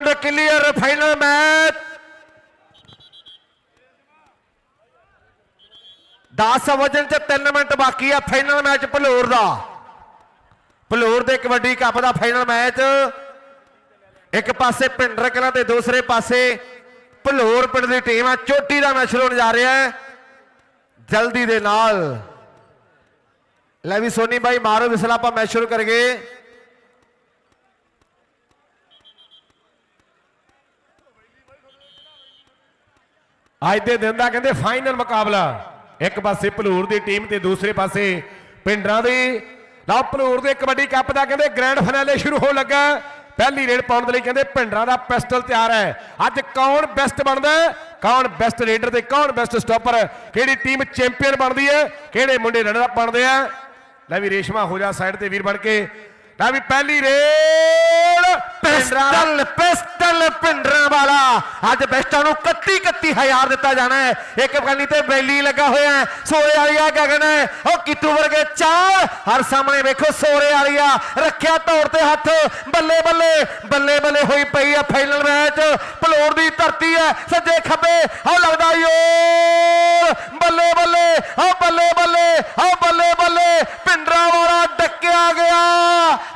Clear final match 10 ਵਜਨ ਚ 3 minute ਬਾਕੀ ਆ ਫਾਈਨਲ ਮੈਚ ਭਲੂਰ ਦਾ। ਭਲੂਰ ਦੇ ਕਬੱਡੀ ਕੱਪ ਦਾ ਫਾਈਨਲ ਮੈਚ ਇੱਕ ਪਾਸੇ ਭਿੰਡਰ ਕਲਾਂ ਤੇ ਦੂਸਰੇ ਪਾਸੇ ਭਲੂਰ ਪਿੰਡ ਦੀ ਟੀਮ ਆ, ਚੋਟੀ ਦਾ ਮੈਚ ਹੋਣ ਜਾ ਰਿਹਾ ਹੈ। ਜਲਦੀ ਦੇ ਨਾਲ। ਲੈ ਵੀ ਸੋਨੀ ਬਾਈ, ਮਾਰੋ ਵਿਸਲਾ ਆਪਾਂ ਮੈਚ ਸ਼ੁਰੂ ਕਰਾਂਗੇ ਅੱਜ ਦੇ ਦਿਨ ਦਾ ਕਹਿੰਦੇ ਫਾਈਨਲ ਮੁਕਾਬਲਾ। ਇੱਕ ਪਾਸੇ ਭਲੂਰ ਦੀ ਟੀਮ ਤੇ ਦੂਸਰੇ ਪਾਸੇ ਪਿੰਡਰਾਂ ਦੀ। ਲਓ ਭਲੂਰ ਦੇ ਕਬੱਡੀ ਕੱਪ ਦਾ ਕਹਿੰਦੇ ਗ੍ਰੈਂਡ ਫਾਈਨਲ ਸ਼ੁਰੂ ਹੋਣ ਲੱਗਾ ਪਹਿਲੀ ਰੇਡ ਪਾਉਣ ਦੇ ਲਈ ਕਹਿੰਦੇ ਪਿੰਡਰਾਂ ਦਾ ਪਿਸਟਲ ਤਿਆਰ ਹੈ। ਅੱਜ ਕੌਣ ਬੈਸਟ ਬਣਦਾ ਕੌਣ ਬੈਸਟ ਰੇਡਰ ਤੇ ਕੌਣ ਬੈਸਟ ਸਟਾਪਰ ਕਿਹੜੀ ਟੀਮ ਚੈਂਪੀਅਨ ਬਣਦੀ ਹੈ? ਕਿਹੜੇ ਮੁੰਡੇ ਰਨਰ ਅਪ ਬਣਦੇ ਆ? ਲੈ ਵੀ ਰੇਸ਼ਮਾ ਹੋ ਜਾ ਸਾਈਡ ਤੇ ਵੀਰ ਬਣ ਕੇ। ਲੈ ਵੀ ਪਹਿਲੀ ਰੇਡ ਪਿਸਟਲ ਪਿਸਟਲ ਪਿੰਡਰਾਂ ਵਾਲਾ ਅੱਜ ਬੈਸਟਾਂ ਨੂੰ 31 31 ਹਜ਼ਾਰ ਦਿੱਤਾ ਜਾਣਾ ਹੈ। ਇੱਕ ਕੰਨੀ ਤੇ ਬੈਲੀ ਲੱਗਾ ਹੋਇਆ ਹੈ। ਸੋਰੇ ਵਾਲੀਆ ਗਗਨ ਹੈ। ਉਹ ਕਿੱਟੂ ਵਰਗੇ ਚਾਲ? ਹਰ ਸਾਹਮਣੇ ਵੇਖੋ ਸੋਰੇ ਵਾਲੀਆ। ਰੱਖਿਆ ਤੌਰ ਤੇ ਹੱਥ। ਬੱਲੇ ਬੱਲੇ ਬੱਲੇ ਬੱਲੇ ਹੋਈ ਪਈ ਆ ਫਾਈਨਲ ਮੈਚ। ਭਲੋੜ ਦੀ ਧਰਤੀ ਹੈ। ਸੱਜੇ ਖੱਬੇ। ਉਹ ਲੱਗਦਾ ਈ ਬੱਲੇ ਬੱਲੇ ਉਹ ਬੱਲੇ ਬੱਲੇ ਉਹ ਬੱਲੇ ਬੱਲੇ। ਪਿੰਡਰਾਂ ਵਾਲਾ ਡੱਕਿਆ ਗਿਆ।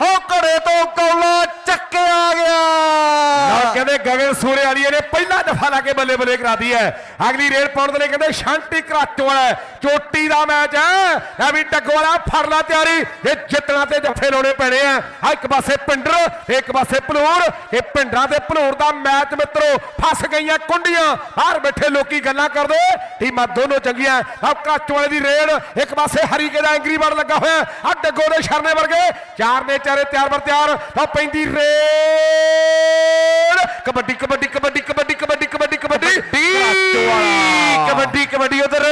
ਉਹ ਘੜੇ ਤੋਂ ਕੌਲਾ ਚੱਕਿਆ ਗਿਆ ਲਓ ਕਹਿੰਦੇ ਗਗਨ ਸੂਰੇ ਵਾਲੀਏ ਨੇ ਪਹਿਲਾ ਦਫਾ ਲਾ ਕੇ ਬੱਲੇ ਬੱਲੇ ਕਰਾਤੀ ਹੈ ਅਗਲੀ ਰੇਡ ਪਾਉਣ ਦੇ ਲਈ ਕਹਿੰਦੇ ਸ਼ਾਂਤੀ ਘਰਾਚੋ ਵਾਲਾ ਹੈ। ਚੋਟੀ ਦਾ ਮੈਚ ਹੈ। ਇਹ ਵੀ ਟੱਗੋ ਵਾਲਾ ਫੜ ਲਾ ਤਿਆਰੀ। ਇਹ ਜਿੱਤਣਾ ਤੇ ਜੱਫੇ ਲਾਉਣੇ ਪੈਣੇ ਆ। ਆ ਇੱਕ ਪਾਸੇ ਪਿੰਡਰ ਇੱਕ ਪਾਸੇ ਭਲੂਰ। ਇਹ ਪਿੰਡਰਾਂ ਤੇ ਭਲੂਰ ਦਾ ਮੈਚ ਮਿੱਤਰੋ ਫਸ ਗਈਆਂ ਕੁੰਡੀਆਂ। ਬਾਹਰ ਬੈਠੇ ਲੋਕੀ ਗੱਲਾਂ ਕਰਦੇ। ਟੀਮਾਂ ਦੋਨੋਂ ਚੰਗੀਆਂ। ਆ ਵਾਲੇ ਦੀ ਰੇਡ। ਇੱਕ ਪਾਸੇ ਹਰੀਕੇ ਦਾ ਐਂਗਰੀ ਬਰਡ ਲੱਗਾ ਹੋਇਆ। ਆ ਡੱਗੋ ਦੇ ਸ਼ਰਨੇ ਵਰਗੇ ਚਾਰ ਨੇ ਚਾਰੇ ਤਿਆਰ ਬਰ ਤਿਆਰ। ਆ ਪੈਂਦੀ ਰੇਡ। ਕਬੱਡੀ ਕਬੱਡੀ ਕਬੱਡੀ ਕਬੱਡੀ ਕਬੱਡੀ ਕਬੱਡੀ। ਕਬੱਡੀ। ਕਬੱਡੀ ਉਧਰ।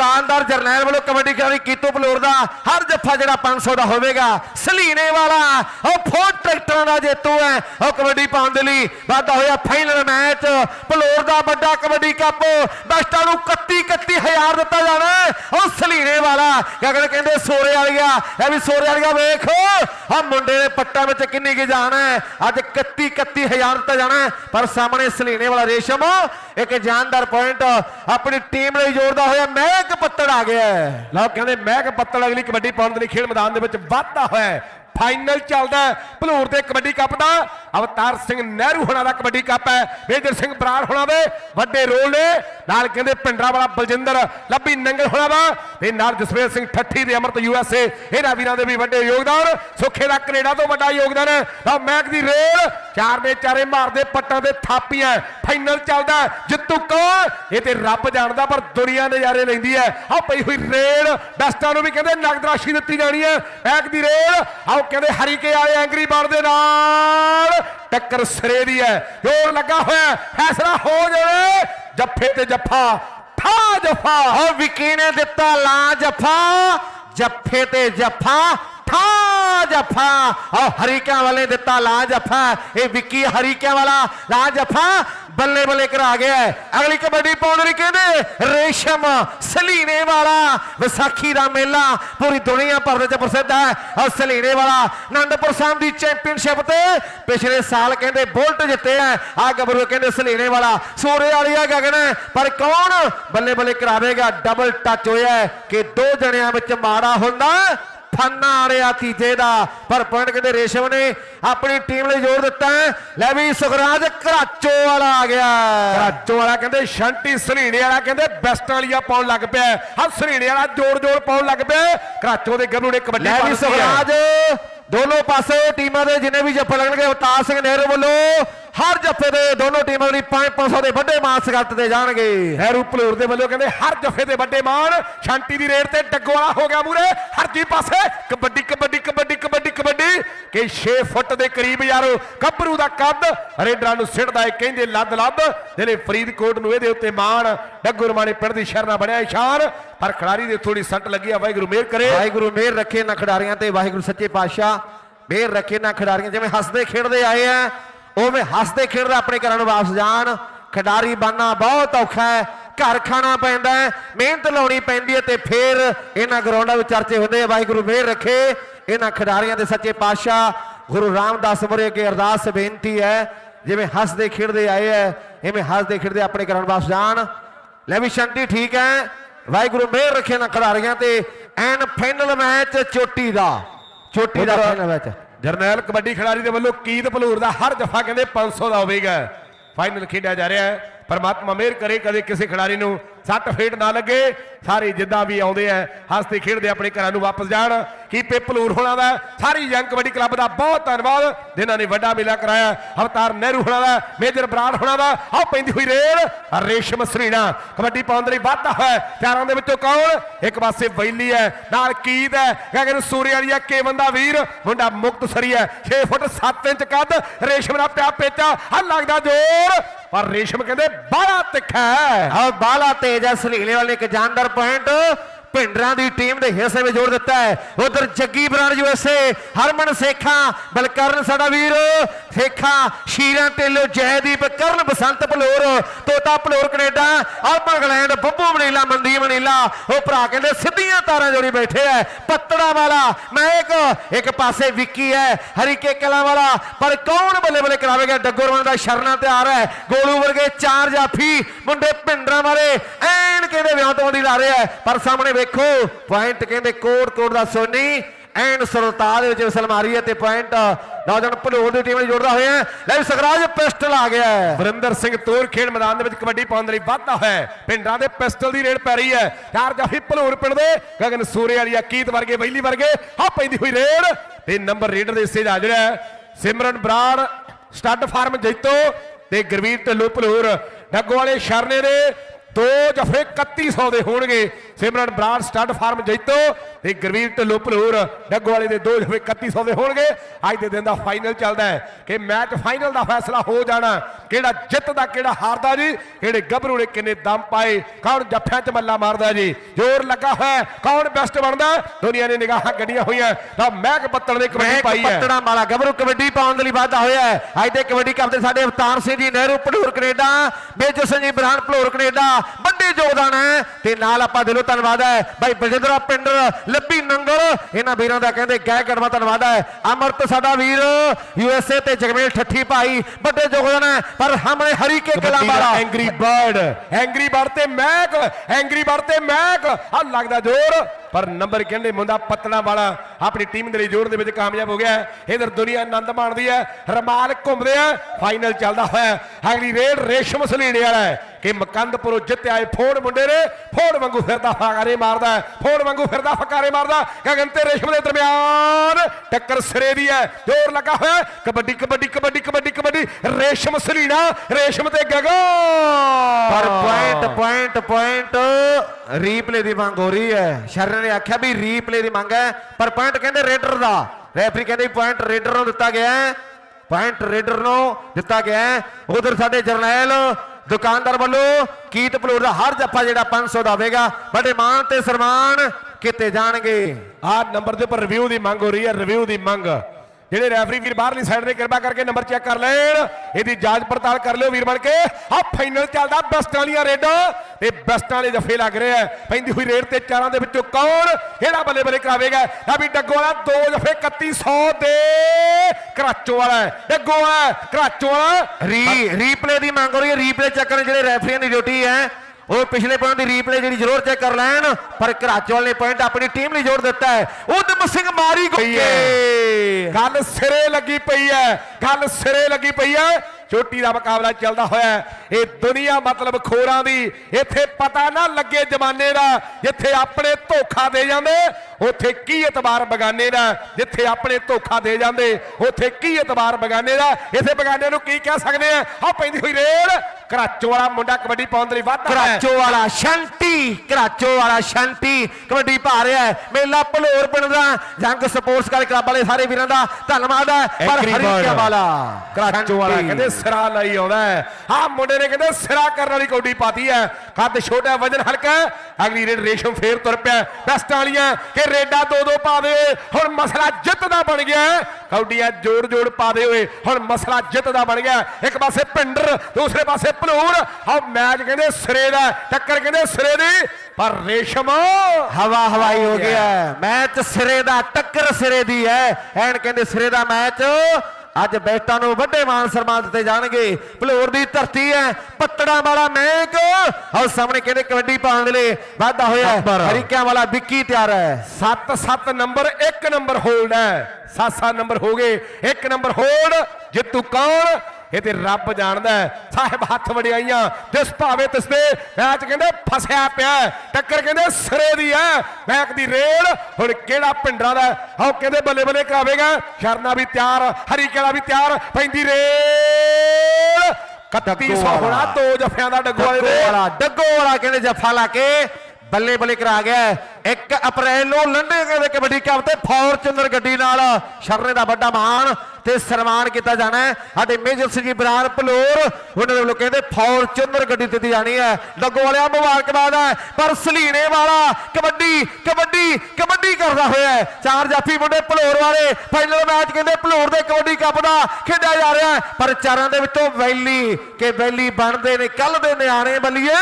ਦੁਕਾਨਦਾਰ ਜਰਨੈਲ ਵੱਲੋਂ ਕਬੱਡੀ ਖਿਡਾਰੀ ਕੀਤੋ ਬਲੌਰ ਦਾ ਹਰ ਜੱਫਾ ਜਿਹੜਾ 500 ਦਾ ਹੋਵੇਗਾ। ਸਲੀਨੇ ਵਾਲਾ, ਉਹ ਫੋਰ ਟਰੈਕਟਰਾਂ ਦਾ ਜੇਤੂ ਹੈ। ਉਹ ਕਬੱਡੀ ਪਾਉਣ ਦੇ ਲਈ ਵਾਧਾ ਹੋਇਆ ਫਾਈਨਲ ਮੈਚ ਬਲੌਰ ਦਾ ਵੱਡਾ ਕਬੱਡੀ ਕੱਪ, ਬੈਸਟਾਂ ਨੂੰ 31 31 ਹਜ਼ਾਰ ਦਿੱਤਾ ਜਾਣਾ ਉਹ ਸਲੀਨੇ ਵਾਲਾ ਕਿਆ ਕਹਿੰਦੇ ਸੋਰੇ ਵਾਲੀਆ, ਇਹ ਵੀ ਸੋਰੇ ਵਾਲੀਆ ਵੇਖ। ਆ ਮੁੰਡੇ ਦੇ ਪੱਟਾਂ ਵਿੱਚ ਕਿੰਨੀ ਕੀ ਜਾਨ ਹੈ। ਅੱਜ 31 31 ਹਜ਼ਾਰ ਦਿੱਤਾ ਜਾਣਾ ਪਰ ਸਾਹਮਣੇ ਸਲੀਨੇ ਵਾਲਾ ਰੇਸ਼ਮ ਇੱਕ ਜਾਨਦਾਰ ਪੁਆਇੰਟ ਆਪਣੀ ਟੀਮ ਲਈ ਜੋੜਦਾ ਹੋਇਆ ਮਹਿਕ ਪੱਤੜ ਆ ਗਿਆ ਲਓ ਕਹਿੰਦੇ ਮਹਿਕ ਪੱਤਲ ਅਗਲੀ ਕਬੱਡੀ ਪਾਉਣ ਦੇ ਲਈ ਖੇਡ ਮੈਦਾਨ ਦੇ ਵਿੱਚ ਵਾਧਾ ਹੋਇਆ ਹੈ। ਫਾਈਨਲ ਚੱਲਦਾ ਭਲੂਰ ਦੇ ਕਬੱਡੀ ਕੱਪ ਦਾ ਅਵਤਾਰ ਸਿੰਘ ਨਹਿਰੂ ਹੋਣਾ ਦਾ ਕਬੱਡੀ ਕੱਪ ਹੈ। ਮੇਜਰ ਸਿੰਘ ਬਰਾੜ ਹੋਣਾ ਦੇ ਵੱਡੇ ਰੋਲ ਨੇ। ਨਾਲ ਕਹਿੰਦੇ ਪਿੰਡਰਾ ਵਾਲਾ ਬਲਜਿੰਦਰ, ਲੱਭੀ ਨੰਗਲ ਹੋਣਾ ਦਾ। ਤੇ ਨਾਲ ਜਸਵੇਲ ਸਿੰਘ ਠੱਠੀ ਦੇ ਅਮਰਤ ਯੂਐਸਏ ਇਹਨਾਂ ਵੀਰਾਂ ਦੇ ਵੀ ਵੱਡੇ ਯੋਗਦਾਨ। ਸੁੱਖੇ ਦਾ ਕੈਨੇਡਾ ਤੋਂ ਵੱਡਾ ਯੋਗਦਾਨ ਹੈ। ਲਓ ਮੈਕ ਦੀ ਰੇਲ ਚਾਰ ਦੇ ਚਾਰੇ ਮਾਰਦੇ ਪੱਟਾਂ ਤੇ ਥਾਪੀਆਂ ਫਾਈਨਲ ਚੱਲਦਾ ਹੈ। ਜਿੱਤੂ ਕੌਣ? ਇਹ ਤੇ ਰੱਬ ਜਾਣਦਾ, ਪਰ ਦੁਨੀਆ ਨਜ਼ਾਰੇ ਲੈਂਦੀ ਹੈ। ਆ ਪਈ ਹੋਈ ਰੇਲ ਬੈਸਟਾਂ ਨੂੰ ਵੀ ਕਹਿੰਦੇ ਨਗਦ ਰਾਸ਼ੀ ਦਿੱਤੀ ਜਾਣੀ ਹੈ। ਮੈਕ ਦੀ ਰੇਲ ਆਓ, ਕਹਿੰਦੇ ਹਰੀਕੇ ਆਏ, ਐਂਗਰੀ ਬਾਰ ਦੇ ਨਾਲ। ਟੱਕਰ ਸਿਰੇ ਦੀ ਹੈ ਜੋਰ ਲੱਗਾ ਹੋਇਆ, ਫੈਸਲਾ ਹੋ ਜਾਵੇ। ਜੱਫੇ ਤੇ ਜੱਫਾ, ਠਾ ਜੱਫਾ। ਉਹ ਵਿਕੀ ਨੇ ਦਿੱਤਾ ਲਾ ਜੱਫਾ, ਜੱਫੇ ਤੇ ਜੱਫਾ ਠਾ ਜਫਾ। ਉਹ ਹਰੀਕਿਆਂ ਵਾਲੇ ਦਿੱਤਾ ਲਾ ਜਫਾ। ਇਹ ਵਿੱਕੀ ਹਰੀਕਿਆਂ ਵਾਲਾ ਲਾ ਜਫਾ। ਬੱਲੇ ਬੱਲੇ ਕਰਾ ਗਿਆ ਅਗਲੀ ਕਬੱਡੀ ਪਾਉਣ ਲਈ ਕਹਿੰਦੇ ਰੇਸ਼ਮ ਸਲੀਨੇ ਵਾਲਾ ਵਿਸਾਖੀ ਦਾ ਮੇਲਾ। ਪੂਰੀ ਦੁਨੀਆ ਭਰ ਵਿੱਚ ਪ੍ਰਸਿੱਧ ਹੈ। ਉਹ ਸਲੀਨੇ ਵਾਲਾ ਆਨੰਦਪੁਰ ਸਾਹਿਬ ਦੀ ਚੈਂਪੀਅਨਸ਼ਿਪ ਤੇ ਪਿਛਲੇ ਸਾਲ ਕਹਿੰਦੇ ਬੁਲਟ ਜਿੱਤੇ ਆ ਆ ਗੱਭਰੂ ਕਹਿੰਦੇ ਸਲੀਨੇ ਵਾਲਾ। ਸੋਰੇ ਵਾਲੀ ਆ ਗਗਨ। ਪਰ ਕੌਣ? ਬੱਲੇ ਬੱਲੇ ਕਰਾਵੇਗਾ ਡਬਲ ਟੱਚ ਹੋਇਆ ਕਿ ਦੋ ਜਣਿਆਂ ਵਿੱਚ ਮਾੜਾ ਹੁੰਦਾ। ਫੰਨਾ ਆੜਿਆ ਤੀਜੇ ਦਾ ਪਰ ਪੁਆਇੰਟ ਕਹਿੰਦੇ ਰੇਸ਼ਮ ਨੇ ਆਪਣੀ ਟੀਮ ਲਈ ਜੋੜ ਦਿੱਤਾ ਹੈ। ਲੈ ਵੀ ਸੁਖਰਾਜ ਘਰਾਚੋ ਵਾਲਾ ਆ ਗਿਆ ਰਾਜੋ ਵਾਲਾ ਕਹਿੰਦੇ ਸ਼ੰਟੀ ਸਰੀਣੇ ਵਾਲਾ ਕਹਿੰਦੇ ਬੈਸਟ ਵਾਲੀਆ ਪਾਉਣ ਲੱਗ ਪਿਆ ਹਾਂ ਸਰੀਣੇ ਵਾਲਾ ਜੋੜ ਜੋੜ ਪਾਉਣ ਲੱਗ ਪਿਆ ਕਰਾਚੋ ਦੇ ਗੱਭਰੂ ਨੇ ਕਬੱਡੀ ਲੈ ਵੀ ਪਾਉਣ ਦੀ ਹੈ। ਸੁਖਰਾਜ ਦੋਨੋਂ ਪਾਸੇ ਟੀਮਾਂ ਦੇ ਜਿੰਨੇ ਵੀ ਜੱਫੇ ਲੱਗਣਗੇ, ਅਵਤਾਰ ਸਿੰਘ ਨਹਿਰੂ ਵੱਲੋਂ ਹਰ ਜੱਫੇ ਦੇ ਦੋਨੋਂ ਟੀਮਾਂ ਲਈ 5-500 ਦੇ ਵੱਡੇ ਮਾਨ ਸਗੱਟ ਤੇ ਜਾਣਗੇ। ਹੈਰੂ ਭਲੂਰ ਦੇ ਵੱਲੋਂ ਕਹਿੰਦੇ, ਹਰ ਜੱਫੇ ਦੇ ਵੱਡੇ ਮਾਨ ਸ਼ਾਂਤੀ ਦੀ ਰੇਡ ਤੇ ਡੱਗੋ ਵਾਲਾ ਹੋ ਗਿਆ ਮੂਰੇ। ਹਰ ਜੀ ਪਾਸੇ ਕਬੱਡੀ ਕਬੱਡੀ ਕਬੱਡੀ ਕਬੱਡੀ ਕਬੱਡੀ। ਕਿ 6 ਫੁੱਟ ਦੇ ਕਰੀਬ ਯਾਰੋ ਗੱਭਰੂ ਦਾ ਕੱਦ ਰੇਡਰਾਂ ਨੂੰ ਸਿੱਟਦਾ ਏ, ਕਹਿੰਦੇ ਲੱਦ ਲੱਦ। ਜਿਹੜੇ ਫਰੀਦਕੋਟ ਨੂੰ ਇਹਦੇ ਉੱਤੇ ਮਾਣ, ਡੱਗੂ ਰਮਾਣੇ ਪਿੰਡ ਦੀ ਸ਼ਰਨਾ ਬਣਿਆ ਇਸ਼ਾਨ ਪਰ ਖਿਡਾਰੀ ਦੇ ਥੋੜੀ ਸੱਟ ਲੱਗੀ ਆ, ਵਾਹਿਗੁਰੂ ਮਿਹਰ ਕਰੇ। ਵਾਹਿਗੁਰੂ ਮਿਹਰ ਰੱਖੇ ਨਾ ਖਿਡਾਰੀਆਂ ਤੇ, ਵਾਹਿਗੁਰੂ ਸੱਚੇ ਪਾਤਸ਼ਾਹ। ਮਿਹਰ ਰੱਖੇ ਨਾ ਖਿਡਾਰੀਆਂ, ਜਿਵੇਂ ਹੱਸਦੇ ਖੇਡਦੇ ਆਏ ਆ, ਉਵੇਂ ਹੱਸਦੇ ਖੇਡਦੇ ਆਪਣੇ ਘਰਾਂ ਨੂੰ ਵਾਪਸ ਜਾਣ। ਖਿਡਾਰੀ ਬਣਨਾ ਬਹੁਤ ਔਖਾ ਹੈ ਘਰ ਖਾਣਾ ਪੈਂਦਾ ਮਿਹਨਤ ਲਾਉਣੀ ਪੈਂਦੀ ਹੈ ਤੇ ਫਿਰ ਇਹਨਾਂ ਗਰਾਊਂਡਾਂ ਵਿੱਚ ਚਰਚੇ ਹੁੰਦੇ ਆ। ਵਾਹਿਗੁਰੂ ਮਿਹਰ ਰੱਖੇ। ਇਹਨਾਂ ਖਿਡਾਰੀਆਂ ਦੇ ਸੱਚੇ ਪਾਤਸ਼ਾਹ ਗੁਰੂ ਰਾਮਦਾਸ ਮੁਰੇ ਅੱਗੇ ਅਰਦਾਸ ਬੇਨਤੀ ਹੈ ਜਿਵੇਂ ਹੱਸਦੇ ਖੇਡਦੇ ਆਏ ਐ ਐਵੇਂ ਹੱਸਦੇ ਖੇਡਦੇ ਆਪਣੇ ਘਰਾਂ ਵਾਪਸ ਜਾਣ। ਲੈ ਵੀ ਸ਼ੰਟੀ ਠੀਕ ਹੈ ਵਾਹਿਗੁਰੂ ਮਿਹਰ ਰੱਖੇ ਨਾ ਖਿਡਾਰੀਆਂ ਤੇ ਐਨ ਫਾਈਨਲ ਮੈਚ ਚੋਟੀ ਦਾ ਚੋਟੀ ਦਾ ਫਾਈਨਲ ਮੈਚ ਜਰਨੈਲ ਕਬੱਡੀ ਖਿਡਾਰੀ ਦੇ ਵੱਲੋਂ ਕੀਤ ਭਲੂਰ ਦਾ ਹਰ ਜਫਾ ਕਹਿੰਦੇ 500 ਦਾ ਹੋਵੇਗਾ ਫਾਈਨਲ ਖੇਡਿਆ ਜਾ ਰਿਹਾ ਹੈ ਪਰਮਾਤਮਾ ਮਿਹਰ ਕਰੇ ਕਦੇ ਕਿਸੇ ਖਿਡਾਰੀ ਨੂੰ ਸੱਟ ਫੇਟ ਨਾ ਲੱਗੇ ਸਾਰੇ ਜਿੱਦਾਂ ਵੀ ਆਉਂਦੇ ਆ, ਹੱਸਦੇ ਖੇਡਦੇ ਆਪਣੇ ਘਰਾਂ ਨੂੰ ਵਾਪਸ ਜਾਣ ਕੀਪੇ ਭਲੂਰ ਹੋਣਾ ਦਾ, ਸਾਰੀ ਯੰਗ ਕਬੱਡੀ ਕਲੱਬ ਦਾ ਬਹੁਤ ਧੰਨਵਾਦ, ਜਿਨ੍ਹਾਂ ਨੇ ਵੱਡਾ ਮੇਲਾ ਕਰਾਇਆ, ਅਵਤਾਰ ਨਹਿਰੂ ਹੋਣਾ ਦਾ, ਮੇਜਰ ਬਰਾੜ ਹੋਣਾ ਦਾ, ਆਹ ਪੈਂਦੀ ਹੋਈ ਰੇਲ, ਰੇਸ਼ਮ ਸਰੀਣਾ, ਕਬੱਡੀ ਪਾਉਣ ਦੇ ਲਈ ਵਾਧਾ ਹੋਇਆ ਚਾਰਾਂ ਦੇ ਵਿੱਚੋਂ ਕੌਣ? ਇੱਕ ਪਾਸੇ ਵੈਲੀ ਹੈ, ਨਾਲ ਕੀਦ ਹੈ ਗਗਨ ਸੂਰੇ ਵਾਲੀ ਹੈ ਕੇਵਨ ਦਾ ਵੀਰ, ਮੁੰਡਾ ਮੁਕਤ ਸਰੀ ਹੈ 6 ਫੁੱਟ 7 ਇੰਚ ਕੱਦ, ਰੇਸ਼ਮ ਦਾ ਪਿਆ ਪੇਚਾ ਹਾਂ ਲੱਗਦਾ ਜ਼ੋਰ, ਪਰ ਰੇਸ਼ਮ ਕਹਿੰਦੇ ਬਾਹਲਾ ਤਿੱਖਾ ਹੈ। ਆ ਬਾਲਾ ਤੇਜ ਹੈ ਸਰੀਲੇ ਵਾਲੇ ਇੱਕ ਜਾਨਦਾਰ ਪੁਆਇੰਟ ਭਿੰਡਰਾਂ ਦੀ ਟੀਮ ਦੇ ਹਿੱਸੇ ਵਿੱਚ ਜੋੜ ਦਿੱਤਾ ਹੈ। ਉਧਰ ਜੱਗੀ ਬਰਾੜ ਯੂਐਸਏ ਹਰਮਨ ਸੇਖਾ, ਬਲਕਰਨ ਸਾਡਾ ਵੀਰ, ਸੇਖਾ, ਸ਼ੀਰਾਂ ਢਿੱਲੋਂ ਜੈਦੀਪ, ਕਰਨ Basant ਭਲੋਰ, Tota ਭਲੋਰ Canada ਆਲਮਾ England Babbu Manila, Mandeep Manila, ਉਹ ਭਰਾ ਕਹਿੰਦੇ ਸਿੱਧੀਆਂ ਤਾਰਾਂ ਜੋੜੀ ਬੈਠੇ ਐ ਪੱਤੜਾ ਵਾਲਾ, ਮੈਂ ਇੱਕ ਇੱਕ ਪਾਸੇ ਵਿੱਕੀ ਹੈ, ਹਰੀਕੇ ਕਲਾ ਵਾਲਾ, ਪਰ ਕੌਣ ਬੱਲੇ ਬੱਲੇ ਕਰਾਵੇਗਾ? ਡੱਗੋਰਵਾਂ ਦਾ ਸ਼ਰਨਾ ਤਿਆਰ ਹੈ। ਗੋਲੂ ਵਰਗੇ ਚਾਰ ਜਾਫੀ ਮੁੰਡੇ ਭਿੰਡਰਾਂ ਵਾਲੇ ਐਨ ਕਹਿੰਦੇ ਵਿਆਹ ਤੋਂ ਦੀ ਲਾ ਰਹੇ ਐ ਪਰ ਸਾਹਮਣੇ ਵੇਖੋ ਪੁਆਇੰਟ ਕਹਿੰਦੇ ਕੋਟ ਕੋਟ ਦਾ ਸੋਨੀ, ਐਨ ਸੁਰਤਾਲ ਦੇ ਵਿੱਚ ਵਿਸਲ ਮਾਰੀ ਹੈ ਤੇ ਪੁਆਇੰਟ ਨੌਜਵਾਨ ਭਲੂਰ ਦੀ ਟੀਮ ਨੇ ਜੋੜਦਾ ਹੋਇਆ ਲੈ ਵੀ ਸਖਰਾਜ, ਪਿਸਟਲ ਆ ਗਿਆ ਹੈ। ਵਰਿੰਦਰ ਸਿੰਘ ਤੋਰ ਖੇਡ ਮੈਦਾਨ ਦੇ ਵਿੱਚ ਕਬੱਡੀ ਪਾਉਣ ਦੇ ਲਈ ਵਾਧਾ ਹੋਇਆ ਪਿੰਡਾਂ ਦੇ ਪਿਸਟਲ ਦੀ ਰੇਡ ਪੈ ਰਹੀ ਹੈ। ਚਾਰ ਜਾਫੀ ਭਲੂਰ ਪਿੰਡ ਦੇ, ਗਗਨ ਸੂਰੇ ਵਾਲੀ ਅਕੀਤ ਵਰਗੇ ਵੈਲੀ ਵਰਗੇ, ਆ ਪੈਂਦੀ ਹੋਈ ਰੇਡ। ਤੇ ਨੰਬਰ ਰੇਡਰ ਦੇ ਹਿੱਸੇ ਜਾ ਜਿਹੜਾ ਸਿਮਰਨ ਬਰਾੜ ਸਟੱਡ ਫਾਰਮ ਜੈਤੋ ਤੇ ਗੁਰਵੀਰ ਢਿੱਲੋਂ ਭਲੋਰ ਡੱਗੋ ਵਾਲੇ ਸ਼ਰਨੇ ਦੇ ਦੋ ਜਫੇ 3100 ਦੇ ਹੋਣਗੇ। ਸਿਮਰਨ ਬਰਾੜ ਸਟੱਡ ਫਾਰਮ ਜੈਤੋ ਤੇ ਗੁਰਵੀਰ ਢਿੱਲੋਂ ਭਲੂਰ ਡੱਗੋ ਵਾਲੇ ਦੇ ਦੋ ਜਫੇ 3100 ਦੇ ਹੋਣਗੇ। ਅੱਜ ਦੇ ਦਿਨ ਦਾ ਫਾਈਨਲ ਚੱਲਦਾ ਹੈ ਕਿ ਮੈਚ ਫਾਈਨਲ ਦਾ ਫੈਸਲਾ ਹੋ ਜਾਣਾ। ਕਿਹੜਾ ਜਿੱਤਦਾ ਕਿਹੜਾ ਹਾਰਦਾ ਜੀ? ਕਿਹੜੇ ਗੱਭਰੂ ਨੇ ਕਿੰਨੇ ਦਮ ਪਾਏ? ਕੌਣ ਜੱਫਿਆਂ 'ਚ ਮੱਲਾ ਮਾਰਦਾ ਜੀ? ਜ਼ੋਰ ਲੱਗਾ ਹੋਇਆ ਕੌਣ ਬੈਸਟ ਬਣਦਾ? ਦੁਨੀਆ ਨੇ ਨਿਗਾਹਾਂ ਗੱਡੀਆਂ ਹੋਈਆਂ। ਤਾਂ ਮਹਿਕ ਪੱਤਣ ਦੇ ਕਬੱਡੀ ਪਾਈ ਹੈ। ਪੱਤੜਾ ਮਾਲਾ। ਗੱਭਰੂ ਕਬੱਡੀ ਪਾਉਣ ਦੇ ਲਈ ਵਾਧਾ ਹੋਇਆ ਹੈ। ਅੱਜ ਦੇ ਕਬੱਡੀ ਕੱਪ ਦੇ ਸਾਡੇ Avtar Singh ji Nehru Bhalur Canada. Major Singh ji Barhan Bhalur Canada. ਵੱਡੇ ਯੋਗਦਾਨ ਹੈ। ਤੇ ਨਾਲ ਆਪਾਂ ਦਿਲੋਂ ਧੰਨਵਾਦ ਹੈ। ਭਾਈ ਬਜਿੰਦਰਾ ਪਿੰਡਰ ਲੱਭੀ ਨੰਗਲ। ਇਹਨਾਂ ਵੀਰਾਂ ਦਾ ਕਹਿੰਦੇ ਗਹਿ ਕਰਮਾ ਧੰਨਵਾਦ ਹੈ। ਅਮਰਤ ਸਾਡਾ ਵੀਰ ਯੂਐਸਏ ਤੇ ਜਗਮੇਲ ਠੱਠੀ ਭਾਈ। ਵੱਡੇ ਯੋਗਦਾਨ ਹੈ। ਪਰ ਹਮਣੇ ਹਰੀਕੇ ਕਲਾ ਕਬੱਡੀ ਦਾ ਵਾਲਾ। ਐਂਗਰੀ ਬਰਡ ਐਂਗਰੀ ਬਰਡ ਤੇ ਮੈਕ ਐਂਗਰੀ ਬਰਡ ਤੇ ਮੈਕ ਆ ਲੱਗਦਾ ਜ਼ੋਰ। ਪਰ ਨੰਬਰ ਕਹਿੰਦੇ ਮੁੰਡਾ ਪਤਨਾ ਵਾਲਾ। ਆਪਣੀ ਟੀਮ ਦੇ ਲਈ ਜੋੜ ਦੇ ਵਿੱਚ ਕਾਮਯਾਬ ਹੋ ਗਿਆ ਇਧਰ ਦੁਨੀਆ ਆਨੰਦ ਮਾਣਦੀ ਹੈ। ਰਮਾਲ ਘੁੰਮਦੇ ਆ। ਫਾਈਨਲ ਚੱਲਦਾ ਹੋਇਆ ਅਗਲੀ ਰੇਡ ਰੇਸ਼ਮ ਸਲੀੜੇ ਵਾਲਾ ਹੈ। ਕਿ ਮਕੰਦਪੁਰੋਂ ਜਿੱਤਿਆ ਏ ਫੋੜ ਮੁੰਡੇ ਨੇ, ਫੋੜ ਵਾਂਗੂ ਫਿਰਦਾ, ਫਕਾਰੇ ਮਾਰਦਾ ਫੋੜ ਵਾਂਗੂ ਫਿਰਦਾ, ਫਕਾਰੇ ਮਾਰਦਾ ਗਗਨ ਤੇ ਰੇਸ਼ਮ ਦੇ ਦਰਮਿਆਨ ਟੱਕਰ ਸਿਰੇ ਦੀ ਹੈ, ਜ਼ੋਰ ਲੱਗਾ ਹੋਇਆ ਕਬੱਡੀ ਕਬੱਡੀ ਕਬੱਡੀ ਕਬੱਡੀ ਕਬੱਡੀ, ਰੇਸ਼ਮ ਸਲੀਣਾ, ਰੇਸ਼ਮ ਤੇ ਗਗਨ। ਪਰ ਪੁਆਇੰਟ ਪੁਆਇੰਟ ਪੁਆਇੰਟ ਰੀਪਲੇ ਦੀ ਮੰਗ ਹੋ ਰਹੀ ਹੈ। ਸ਼ਰਨ ਨੇ ਆਖਿਆ ਵੀ ਰੀਪਲੇ ਦੀ ਮੰਗ ਹੈ, ਪਰ ਪੁਆਇੰਟ ਕਹਿੰਦੇ ਰੇਡਰ ਦਾ। ਰੈਫਰੀ ਕਹਿੰਦੇ ਪੁਆਇੰਟ ਰੇਡਰ ਨੂੰ ਦਿੱਤਾ ਗਿਆ ਹੈ। ਪੁਆਇੰਟ ਰੇਡਰ ਨੂੰ ਦਿੱਤਾ ਗਿਆ ਹੈ। ਉਧਰ ਸਾਡੇ ਜਰਨੈਲ ਦੁਕਾਨਦਾਰ ਵੱਲੋਂ ਕੀਤ ਪਲੂਰ ਦਾ ਹਰ ਜੱਫਾ ਜਿਹੜਾ 500 ਦਾ ਹੋਵੇਗਾ। ਬੜੇ ਮਾਣ ਤੇ ਸਨਮਾਨ ਕੀਤੇ ਜਾਣਗੇ। ਆਹ ਨੰਬਰ ਦੇ ਉੱਪਰ ਰਿਵਿਊ ਦੀ ਮੰਗ ਹੋ ਰਹੀ ਹੈ ਰਿਵਿਊ ਦੀ ਮੰਗ। ਜਿਹੜੇ ਰੈਫਰੀ ਵੀਰ ਬਾਹਰਲੀ ਸਾਈਡ ਤੇ ਕਿਰਪਾ ਕਰਕੇ ਨੰਬਰ ਚੈੱਕ ਕਰ ਲੈਣ, ਇਹਦੀ ਜਾਂਚ ਪੜਤਾਲ ਕਰ ਲਿਓ ਵੀਰ ਬਣ ਕੇ। ਆਹ ਫਾਈਨਲ ਚੱਲਦਾ ਬੈਸਟਾਂ ਵਾਲੀਆਂ ਰੇਡਾਂ, ਤੇ ਬੈਸਟਾਂ ਵਾਲੇ ਜਫੇ ਲੱਗ ਰਹੇ ਆ। ਪੈਂਦੀ ਹੋਈ ਰੇਡ ਤੇ ਚਾਰਾਂ ਦੇ ਵਿੱਚੋਂ ਕੌਣ ਕਿਹੜਾ ਬੱਲੇ ਬੱਲੇ ਕਰਾਵੇਗਾ? ਆ ਵੀ ਡੱਗੋ ਵਾਲਾ, ਦੋ ਜਫੇ 3100 ਦੇ ਕਰਾਚੋ ਵਾਲਾ ਹੈ। ਡੱਗੋ ਵਾਲਾ, ਕਰਾਚੋ ਵਾਲਾ। ਰੀ ਰੀਪਲੇ ਦੀ ਮੰਗ ਹੋ ਰਹੀ ਹੈ ਰੀਪਲੇ ਚੈੱਕ ਜਿਹੜੇ ਰੈਫਰੀਆਂ ਦੀ ਡਿਊਟੀ ਹੈ। ਉਹ ਪਿਛਲੇ ਪੁਆਇੰਟ ਦੀ ਰੀਪਲੇ ਜਿਹੜੀ ਜ਼ਰੂਰ ਚੈੱਕ ਕਰ ਲੈਣ ਪਰ ਘਰਾਚੋਲ ਨੇ ਪੁਆਇੰਟ ਆਪਣੀ ਟੀਮ ਲਈ ਜੋੜ ਦਿੱਤਾ ਹੈ। ਉਦਮ ਸਿੰਘ ਮਾਰੀ ਗੁੱਕੇ ਗੱਲ ਸਿਰੇ ਲੱਗੀ ਪਈ ਹੈ। ਗੱਲ ਸਿਰੇ ਲੱਗੀ ਪਈ ਹੈ। ਚੋਟੀ ਦਾ ਮੁਕਾਬਲਾ ਚੱਲਦਾ ਹੋਇਆ ਇਹ ਦੁਨੀਆ ਮਤਲਬ ਖੋਰਾਂ ਦੀ, ਇੱਥੇ ਪਤਾ ਨਾ ਲੱਗੇ ਜਮਾਨੇ ਦਾ, ਜਿੱਥੇ ਆਪਣੇ ਧੋਖਾ ਦੇ ਜਾਂਦੇ, ਉੱਥੇ ਕੀ ਇਤਬਾਰ ਬਗਾਨੇ ਦਾ, ਜਿੱਥੇ ਆਪਣੇ ਧੋਖਾ ਦੇ ਜਾਂਦੇ, ਉੱਥੇ ਕੀ ਇਤਬਾਰ ਬਗਾਨੇ ਦਾ। ਇਥੇ ਬਗਾਨੇ ਨੂੰ ਕੀ ਕਹਿ ਸਕਦੇ ਆ? ਆ ਪੈਂਦੀ ਹੋਈ ਰੇਲ। ਕਰਾਚੋ ਵਾਲਾ ਮੁੰਡਾ ਕਬੱਡੀ ਪਾਉਣ ਦੇ ਲਈ ਵਾਧਾ ਕਰਾਚੋ ਘਰਾਚੋ ਵਾਲਾ ਸ਼ੰਟੀ ਘਰਾਚੋ ਵਾਲਾ ਸ਼ੰਟੀ ਕਬੱਡੀ ਪਾ ਰਿਹਾ ਹੈ। ਮੇਲਾ ਭਲੋਰ ਪਿੰਡ ਦਾ ਜੰਗ ਸਪੋਰਟਸ ਕਲ ਕਲੱਬ ਵਾਲੇ ਸਾਰੇ ਵੀਰਾਂ ਦਾ ਧੰਨਵਾਦ ਹੈ। ਪਰ ਹਰੀਕਿਆ। ਵਾਲਾ ਕਰਾਚੋ ਵਾਲਾ। ਕਹਿੰਦੇ ਸਿਰਾ ਲਈ ਆਉਂਦਾ ਹੈ। ਆਹ ਮੁੰਡੇ ਨੇ ਕਹਿੰਦੇ ਸਿਰਾ ਕਰਨ ਵਾਲੀ ਕੌਡੀ ਪਾਤੀ ਹੈ। ਕੱਦ ਛੋਟਾ ਵਜਨ ਹਲਕਾ। ਅਗਲੀ ਰੇਡ ਰੇਸ਼ਮ ਫੇਰ ਤੁਰ ਪਿਆ ਬੈਸਟ ਵਾਲੀਆਂ ਕਿ ਰੇਡਾ ਦੋ ਦੋ ਪਾ ਦੇ। ਹੁਣ ਮਸਲਾ ਜਿੱਤ ਦਾ ਬਣ ਗਿਆ ਹੈ। ਕੌਡੀਆਂ ਜੋੜ ਜੋੜ ਪਾ ਦੇ ਹੋਏ ਹੁਣ ਮਸਲਾ ਜਿੱਤ ਦਾ ਬਣ ਗਿਆ ਇੱਕ ਪਾਸੇ ਪਿੰਡਰ ਦੂਸਰੇ ਪਾਸੇ ਭਲੂਰ। ਆਹ ਮੈਚ ਕਹਿੰਦੇ ਸਿਰੇ ਦਾ ਟੱਕਰ ਕਹਿੰਦੇ ਸਿਰੇ ਦੀ। ਪਰ ਰੇਸ਼ਮ ਹਵਾ ਹਵਾਈ ਹੋ ਗਿਆ। ਮੈਚ ਸਿਰੇ ਦਾ ਟੱਕਰ ਸਿਰੇ ਦੀ ਹੈ। ਐਨ ਕਹਿੰਦੇ ਸਿਰੇ ਦਾ ਮੈਚ। ਅੱਜ ਬੈਸਟਾਂ ਨੂੰ ਵੱਡੇ ਮਾਨ ਸਨਮਾਨ ਦਿੱਤੇ ਜਾਣਗੇ। ਭਲੂਰ ਦੀ ਧਰਤੀ ਹੈ। ਪੱਤੜਾਂ ਵਾਲਾ ਮੈਕ। ਆਹ ਸਾਹਮਣੇ ਕਹਿੰਦੇ ਕਬੱਡੀ ਪਾਉਣ ਦੇ ਲਈ ਵਾਧਾ ਹੋਇਆ। ਹਰੀਕਿਆਂ ਵਾਲਾ ਵਿੱਕੀ ਤਿਆਰ ਹੈ। 7-7 ਨੰਬਰ 1 ਨੰਬਰ ਹੋਲਡ ਹੈ। 7-7 ਨੰਬਰ ਹੋ ਗਏ। 1 ਨੰਬਰ ਹੋਲਡ। ਜਿੱਤੂ ਕੌਣ? ਇਹ ਤੇ ਰੱਬ ਜਾਣਦਾ। ਸਾਹਿਬ ਹੱਥ ਵੜਿਆਈਆਂ ਜਿਸ ਭਾਵੇਂ ਤਿਸਦੇ ਮੈਚ ਕਹਿੰਦੇ ਫਸਿਆ ਪਿਆ। ਟੱਕਰ ਕਹਿੰਦੇ ਸਿਰੇ ਦੀ ਹੈ ਮੈਕ ਦੀ ਰੇਡ ਹੁਣ ਕਿਹੜਾ ਪਿੰਡਰਾਂ ਦਾ ਆਓ ਕਹਿੰਦੇ ਬੱਲੇ ਬੱਲੇ ਕਰਾਵੇਗਾ ਸ਼ਰਨਾ ਵੀ ਤਿਆਰ ਹਰੀ ਕਿਹੜਾ ਵੀ ਤਿਆਰ ਪੈਂਦੀ ਰੇਡ 3100 ਹੋਣਾ ਦੋ ਜਫਿਆਂ ਦਾ ਡੱਗੂ ਵਾਲੇ ਡੱਗੋ ਦੇ। ਵਾਲਾ ਡੱਗੋ ਵਾਲਾ ਕਹਿੰਦੇ ਜੱਫਾ ਲਾ ਕੇ ਬੱਲੇ ਬੱਲੇ ਕਰਾ ਗਿਆ 1 ਅਪ੍ਰੈਲ ਨੂੰ ਲੰਡੇ ਕਹਿੰਦੇ ਕਬੱਡੀ ਕੱਪ ਤੇ ਫੋਰਚੂਨਰ ਗੱਡੀ ਨਾਲ ਸ਼ਰਨੇ ਦਾ ਵੱਡਾ ਮਾਣ। ਤੇ ਸਨਮਾਨ ਕੀਤਾ ਜਾਣਾ ਹੈ। ਸਾਡੇ ਮੇਜਰ ਸਿੰਘ ਬਰਾਰ ਭਲੂਰ, ਉਹਨਾਂ ਦੇ ਵੱਲੋਂ ਕਹਿੰਦੇ ਫੋਰਚੂਨਰ ਗੱਡੀ ਦਿੱਤੀ ਜਾਣੀ ਹੈ। ਡੱਗੋ ਵਾਲਿਆਂ ਮੁਬਾਰਕਬਾਦ ਹੈ, ਪਰ ਸਲੀਨੇ ਵਾਲਾ ਕਬੱਡੀ ਕਬੱਡੀ ਕਬੱਡੀ ਕਰਦਾ ਹੋਇਆ ਹੈ। ਚਾਰ ਜਾਫੀ ਮੁੰਡੇ ਪਲੋਰ ਵਾਲੇ ਫਾਈਨਲ ਮੈਚ ਕਹਿੰਦੇ ਭਲੂਰ ਦੇ ਕਬੱਡੀ ਕੱਪ ਦਾ ਖੇਡਿਆ ਜਾ ਰਿਹਾ ਹੈ। ਪਰ ਚਾਰਾਂ ਦੇ ਵਿੱਚੋਂ ਵੈਲੀ ਕਿ ਵੈਲੀ ਬਣਦੇ ਨੇ ਕੱਲ ਦੇ ਨਿਆਣੇ ਬੱਲੀਏ।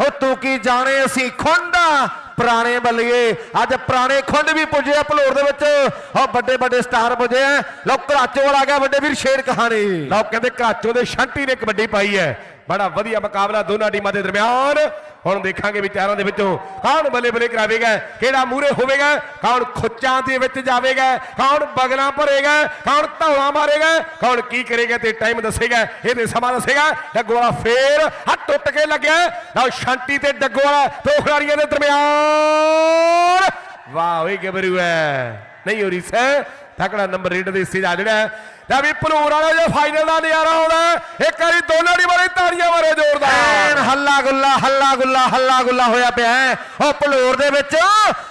ਹੋ ਤੂੰ ਕੀ ਜਾਣੇ ਅਸੀਂ ਖੁੰਡਾ ਪੁਰਾਣੇ ਬੱਲੀਏ। ਅੱਜ ਪੁਰਾਣੇ ਖੁੰਡ ਵੀ ਪੁੱਜੇ ਆ ਭਲੂਰ ਦੇ ਵਿੱਚ। ਹੋ ਵੱਡੇ ਵੱਡੇ ਸਟਾਰ ਪੁੱਜੇ ਆ। ਲੋ ਘਰਾਚੋ ਵਾਲਾ ਆ ਗਿਆ ਵੱਡੇ ਵੀਰ ਸ਼ੇਰ ਕਹਾਣੀ। ਲਓ, ਕਹਿੰਦੇ ਘਰਾਚੋ ਦੇ ਸ਼ੰਟੀ ਨੇ ਕਬੱਡੀ ਪਾਈ ਹੈ। ਬੜਾ ਵਧੀਆ ਮੁਕਾਬਲਾ ਦੋਨਾਂ ਟੀਮਾਂ ਦੇ ਦਰਮਿਆਨ। ਹੁਣ ਦੇਖਾਂਗੇ ਵੀ ਦੇ ਵਿੱਚੋਂ ਕੌਣ ਬੱਲੇ ਬੱਲੇ ਕਰਾਵੇਗਾ, ਕਿਹੜਾ ਮੂਰੇ ਹੋਵੇਗਾ, ਕੌਣ ਖੁੱਚਾਂ ਦੇ ਵਿੱਚ ਜਾਵੇਗਾ, ਕੌਣ ਬਗਲਾਂ ਭਰੇਗਾ, ਕੌਣ ਧੌਲਾ ਮਾਰੇਗਾ, ਕੌਣ ਕੀ ਕਰੇਗਾ ਤੇ ਟਾਈਮ ਦੱਸੇਗਾ, ਇਹਦੇ ਸਮਾਂ ਦੱਸੇਗਾ। ਡੱਗੋ ਵਾਲਾ ਫੇਰ ਹੱਥ ਟੁੱਟ ਕੇ ਲੱਗਿਆ। ਲਓ ਸ਼ਾਂਤੀ ਤੇ ਡੱਗੋ ਵਾਲਾ ਦੋ ਖਿਡਾਰੀਆਂ ਦੇ ਦਰਮਿਆਨ। ਵਾਹ, ਓਏ ਗੱਭਰੂ ਹੈ ਨਹੀਂ ਹੋ ਰਹੀ ਸੈ ਤਕੜਾ ਨੰਬਰ ਰੇਡ ਦੇ ਹਿੱਸੇ ਦਾ ਜਿਹੜਾ। ਲੈ ਵੀ ਭਲੂਰ ਵਾਲਾ ਜੇ ਫਾਈਨਲ ਦਾ ਨਜ਼ਾਰਾ ਆਉਂਦਾ ਇੱਕ ਵਾਰੀ ਦੋਨਾਂ ਦੀ ਮਾਰੇ ਤਾੜੀਆਂ ਮਾਰੇ ਜ਼ੋਰਦਾਰ। ਹੱਲਾ ਗੁੱਲਾ ਹੱਲਾ ਗੁੱਲਾ ਹੱਲਾ ਗੁੱਲਾ ਹੋਇਆ ਪਿਆ ਉਹ ਭਲੂਰ ਦੇ ਵਿੱਚ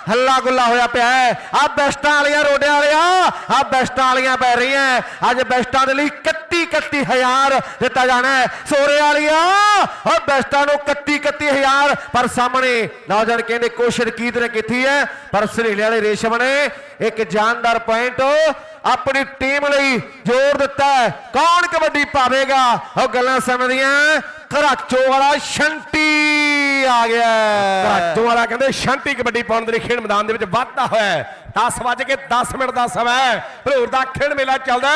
ਹੱਲਾ ਗੁੱਲਾ ਹੋਇਆ ਪਿਆ ਆ ਬੈਸਟਾਂ ਵਾਲੀਆਂ ਰੋਡਿਆਂ ਵਾਲਿਆਂ ਆ ਬੈਸਟਾਂ ਵਾਲੀਆਂ ਪੈ ਰਹੀਆਂ ਅੱਜ ਬੈਸਟਾਂ ਦੇ ਲਈ 31 31000 ਦਿੱਤਾ ਜਾਣਾ ਹੈ। ਸੋਰੇ ਵਾਲੀਆਂ, ਉਹ ਬੈਸਟਾਂ ਨੂੰ 31 31000 ਪਰ ਸਾਹਮਣੇ ਨੌਜਵਾਨ ਕਹਿੰਦੇ ਕੋਸ਼ਿਸ਼ ਕੀਤ ਨੇ ਕੀਤੀ ਹੈ, ਪਰ ਸਰੀਲੇ ਵਾਲੇ ਰੇਸ਼ਮ ਨੇ ਇੱਕ ਜਾਨਦਾਰ ਪੁਆਇੰਟ ਆਪਣੀ ਟੀਮ ਲਈ ਜ਼ੋਰ ਦਿੱਤਾ ਕੌਣ ਕਬੱਡੀ ਪਾਵੇਗਾ? ਉਹ ਗੱਲਾਂ ਸਮਝਦੀਆਂ ਘਰਾਚੋ ਵਾਲਾ ਸ਼ੰਟੀ ਆ ਗਿਆ ਘਰਾਚੋ ਵਾਲਾ ਕਹਿੰਦੇ ਸ਼ਾਂਤੀ ਕਬੱਡੀ ਪਾਉਣ ਦੇ ਲਈ ਖੇਡ ਮੈਦਾਨ ਦੇ ਵਿੱਚ ਵਾਧਾ ਹੋਇਆ ਹੈ। 10 ਵੱਜ ਕੇ 10 ਮਿੰਟ ਦਾ ਸਮਾਂ ਹੈ। ਦਾ ਖੇਡ ਮੇਲਾ ਚੱਲਦਾ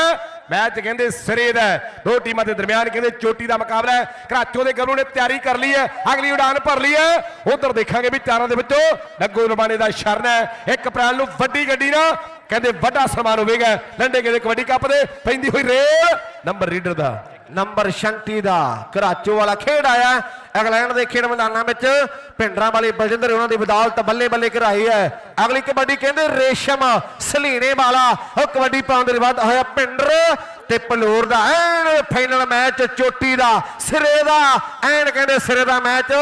ਮੈਚ ਕਹਿੰਦੇ ਸਿਰੇ ਦਾ ਦੋ ਟੀਮਾਂ ਦੇ ਦਰਮਿਆਨ ਕਹਿੰਦੇ ਚੋਟੀ ਦਾ ਮੁਕਾਬਲਾ ਹੈ। ਘਰਾਚੋ ਦੇ ਗੱਭਰੂ ਨੇ ਤਿਆਰੀ ਕਰ ਲਈ ਹੈ। ਅਗਲੀ ਉਡਾਨ ਭਰ ਲਈ ਹੈ। ਉਧਰ ਦੇਖਾਂਗੇ ਵੀ ਚਾਰਾਂ ਦੇ ਵਿੱਚੋਂ ਲੱਗੋ ਰਮਾਨੇ ਦਾ ਸ਼ਰਨ ਹੈ। 1 ਅਪ੍ਰੈਲ ਨੂੰ ਵੱਡੀ ਗੱਡੀ ਨਾਲ ਕਹਿੰਦੇ ਵੱਡਾ ਸਨਮਾਨ ਹੋਵੇਗਾ। ਲੰਡੇ ਕਹਿੰਦੇ ਕਬੱਡੀ ਕੱਪ ਦੇ, ਪੈਂਦੀ ਹੋਈ ਰੇਲ। ਨੰਬਰ ਰੀਡਰ ਦਾ। ਨੰਬਰ ਸ਼ੰਟੀ ਦਾ ਘਰਾਚੋ ਵਾਲਾ ਖੇਡ ਆਇਆ ਇੰਗਲੈਂਡ ਦੇ ਖੇਡ ਮੈਦਾਨਾਂ ਵਿੱਚ ਪਿੰਡਰਾਂ ਵਾਲੇ ਬਲਜਿੰਦਰ ਉਹਨਾਂ ਦੀ ਬਦੌਲਤ ਬੱਲੇ ਬੱਲੇ ਕਰਾਈ ਹੈ। ਅਗਲੀ ਕਬੱਡੀ ਕਹਿੰਦੇ ਰੇਸ਼ਮ ਸਲੀਣੇ ਵਾਲਾ ਉਹ ਕਬੱਡੀ ਪਾਉਣ ਦੇ ਬਾਅਦ ਹੋਇਆ ਪਿੰਡਰ ਤੇ ਪਲੂਰ ਦਾ। ਐਨ ਫਾਈਨਲ ਮੈਚ ਚੋਟੀ ਦਾ ਸਿਰੇ ਦਾ ਐਨ ਕਹਿੰਦੇ ਸਿਰੇ ਦਾ ਮੈਚ।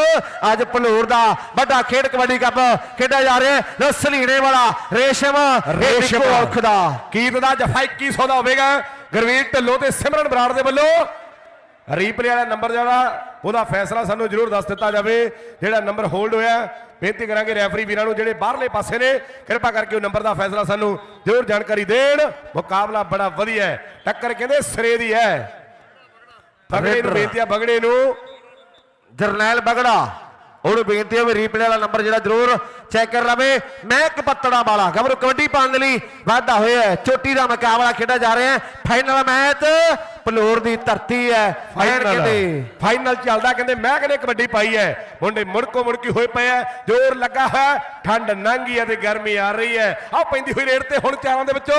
ਅੱਜ ਪਲੂਰ ਦਾ ਵੱਡਾ ਖੇਡ ਕਬੱਡੀ ਕੱਪ ਖੇਡਿਆ ਜਾ ਰਿਹਾ ਹੈ। ਲਓ ਸਲੀਣੇ ਵਾਲਾ ਰੇਸ਼ਮ ਰੇਸ਼ਮ। ਔਖ ਦਾ। ਕੀਰਤ ਦਾ ਜਫਾ 2100 ਦਾ ਹੋਵੇਗਾ। ਗੁਰਵੀਰ ਢਿੱਲੋਂ ਤੇ ਸਿਮਰਨ ਬਰਾੜ ਦੇ ਵੱਲੋਂ ਰੀਪਲੇ ਵਾਲਾ ਨੰਬਰ ਜਿਹੜਾ ਉਹਦਾ ਫੈਸਲਾ ਸਾਨੂੰ ਜ਼ਰੂਰ ਦੱਸ ਦਿੱਤਾ ਜਾਵੇ। ਜਿਹੜਾ ਨੰਬਰ ਹੋਲਡ ਹੋਇਆ ਬੇਨਤੀ ਕਰਾਂਗੇ ਰੈਫਰੀ ਵੀਰਾਂ ਨੂੰ ਜਿਹੜੇ ਬਾਹਰਲੇ ਪਾਸੇ ਨੇ ਕਿਰਪਾ ਕਰਕੇ ਉਹ ਨੰਬਰ ਦਾ ਫੈਸਲਾ ਸਾਨੂੰ ਜ਼ਰੂਰ ਜਾਣਕਾਰੀ ਦੇਣ। ਮੁਕਾਬਲਾ ਬੜਾ ਵਧੀਆ ਹੈ। ਟੱਕਰ ਕਹਿੰਦੇ ਸਿਰੇ ਦੀ ਹੈ। ਬਗੜੇ ਨੂੰ ਬੇਨਤੀ ਆ ਬਗੜੇ ਨੂੰ। ਜਰਨੈਲ ਬਗੜਾ। ਉਹਨੂੰ ਬੇਨਤੀ ਹੈ ਵੀ ਰੀਪਲੇ ਵਾਲਾ ਨੰਬਰ ਜਿਹੜਾ ਜ਼ਰੂਰ ਚੈੱਕ ਕਰ ਲਵੇ। ਮੈਂ ਇੱਕ ਪੱਤੜਾ ਵਾਲਾ ਗਬਰੂ ਕਬੱਡੀ ਪਾਉਣ ਦੇ ਲਈ ਵਾਧਾ ਹੋਇਆ ਹੈ। ਚੋਟੀ ਦਾ ਮੁਕਾਬਲਾ ਖੇਡਿਆ ਜਾ ਰਿਹਾ ਹੈ। ਫਾਈਨਲ ਮੈਚ ਪਲੂਰ ਦੀ ਧਰਤੀ ਹੈ। ਫਾਈਨਲ ਕਹਿੰਦੇ ਫਾਈਨਲ ਚੱਲਦਾ ਕਹਿੰਦੇ ਮੈਂ ਕਹਿੰਦੇ ਕਬੱਡੀ ਪਾਈ ਹੈ। ਮੁੰਡੇ ਮੁੜਕੋ ਮੁੜਕੀ ਹੋਏ ਪਏ ਆ। ਜ਼ੋਰ ਲੱਗਾ ਹੈ ਠੰਡ ਨੰਗੀ ਹੈ ਤੇ ਗਰਮੀ ਆ ਰਹੀ ਹੈ। ਆਹ ਪੈਂਦੀ ਹੋਈ ਰੇਡ ਤੇ ਹੁਣ ਚਾਰਾਂ ਦੇ ਵਿੱਚੋਂ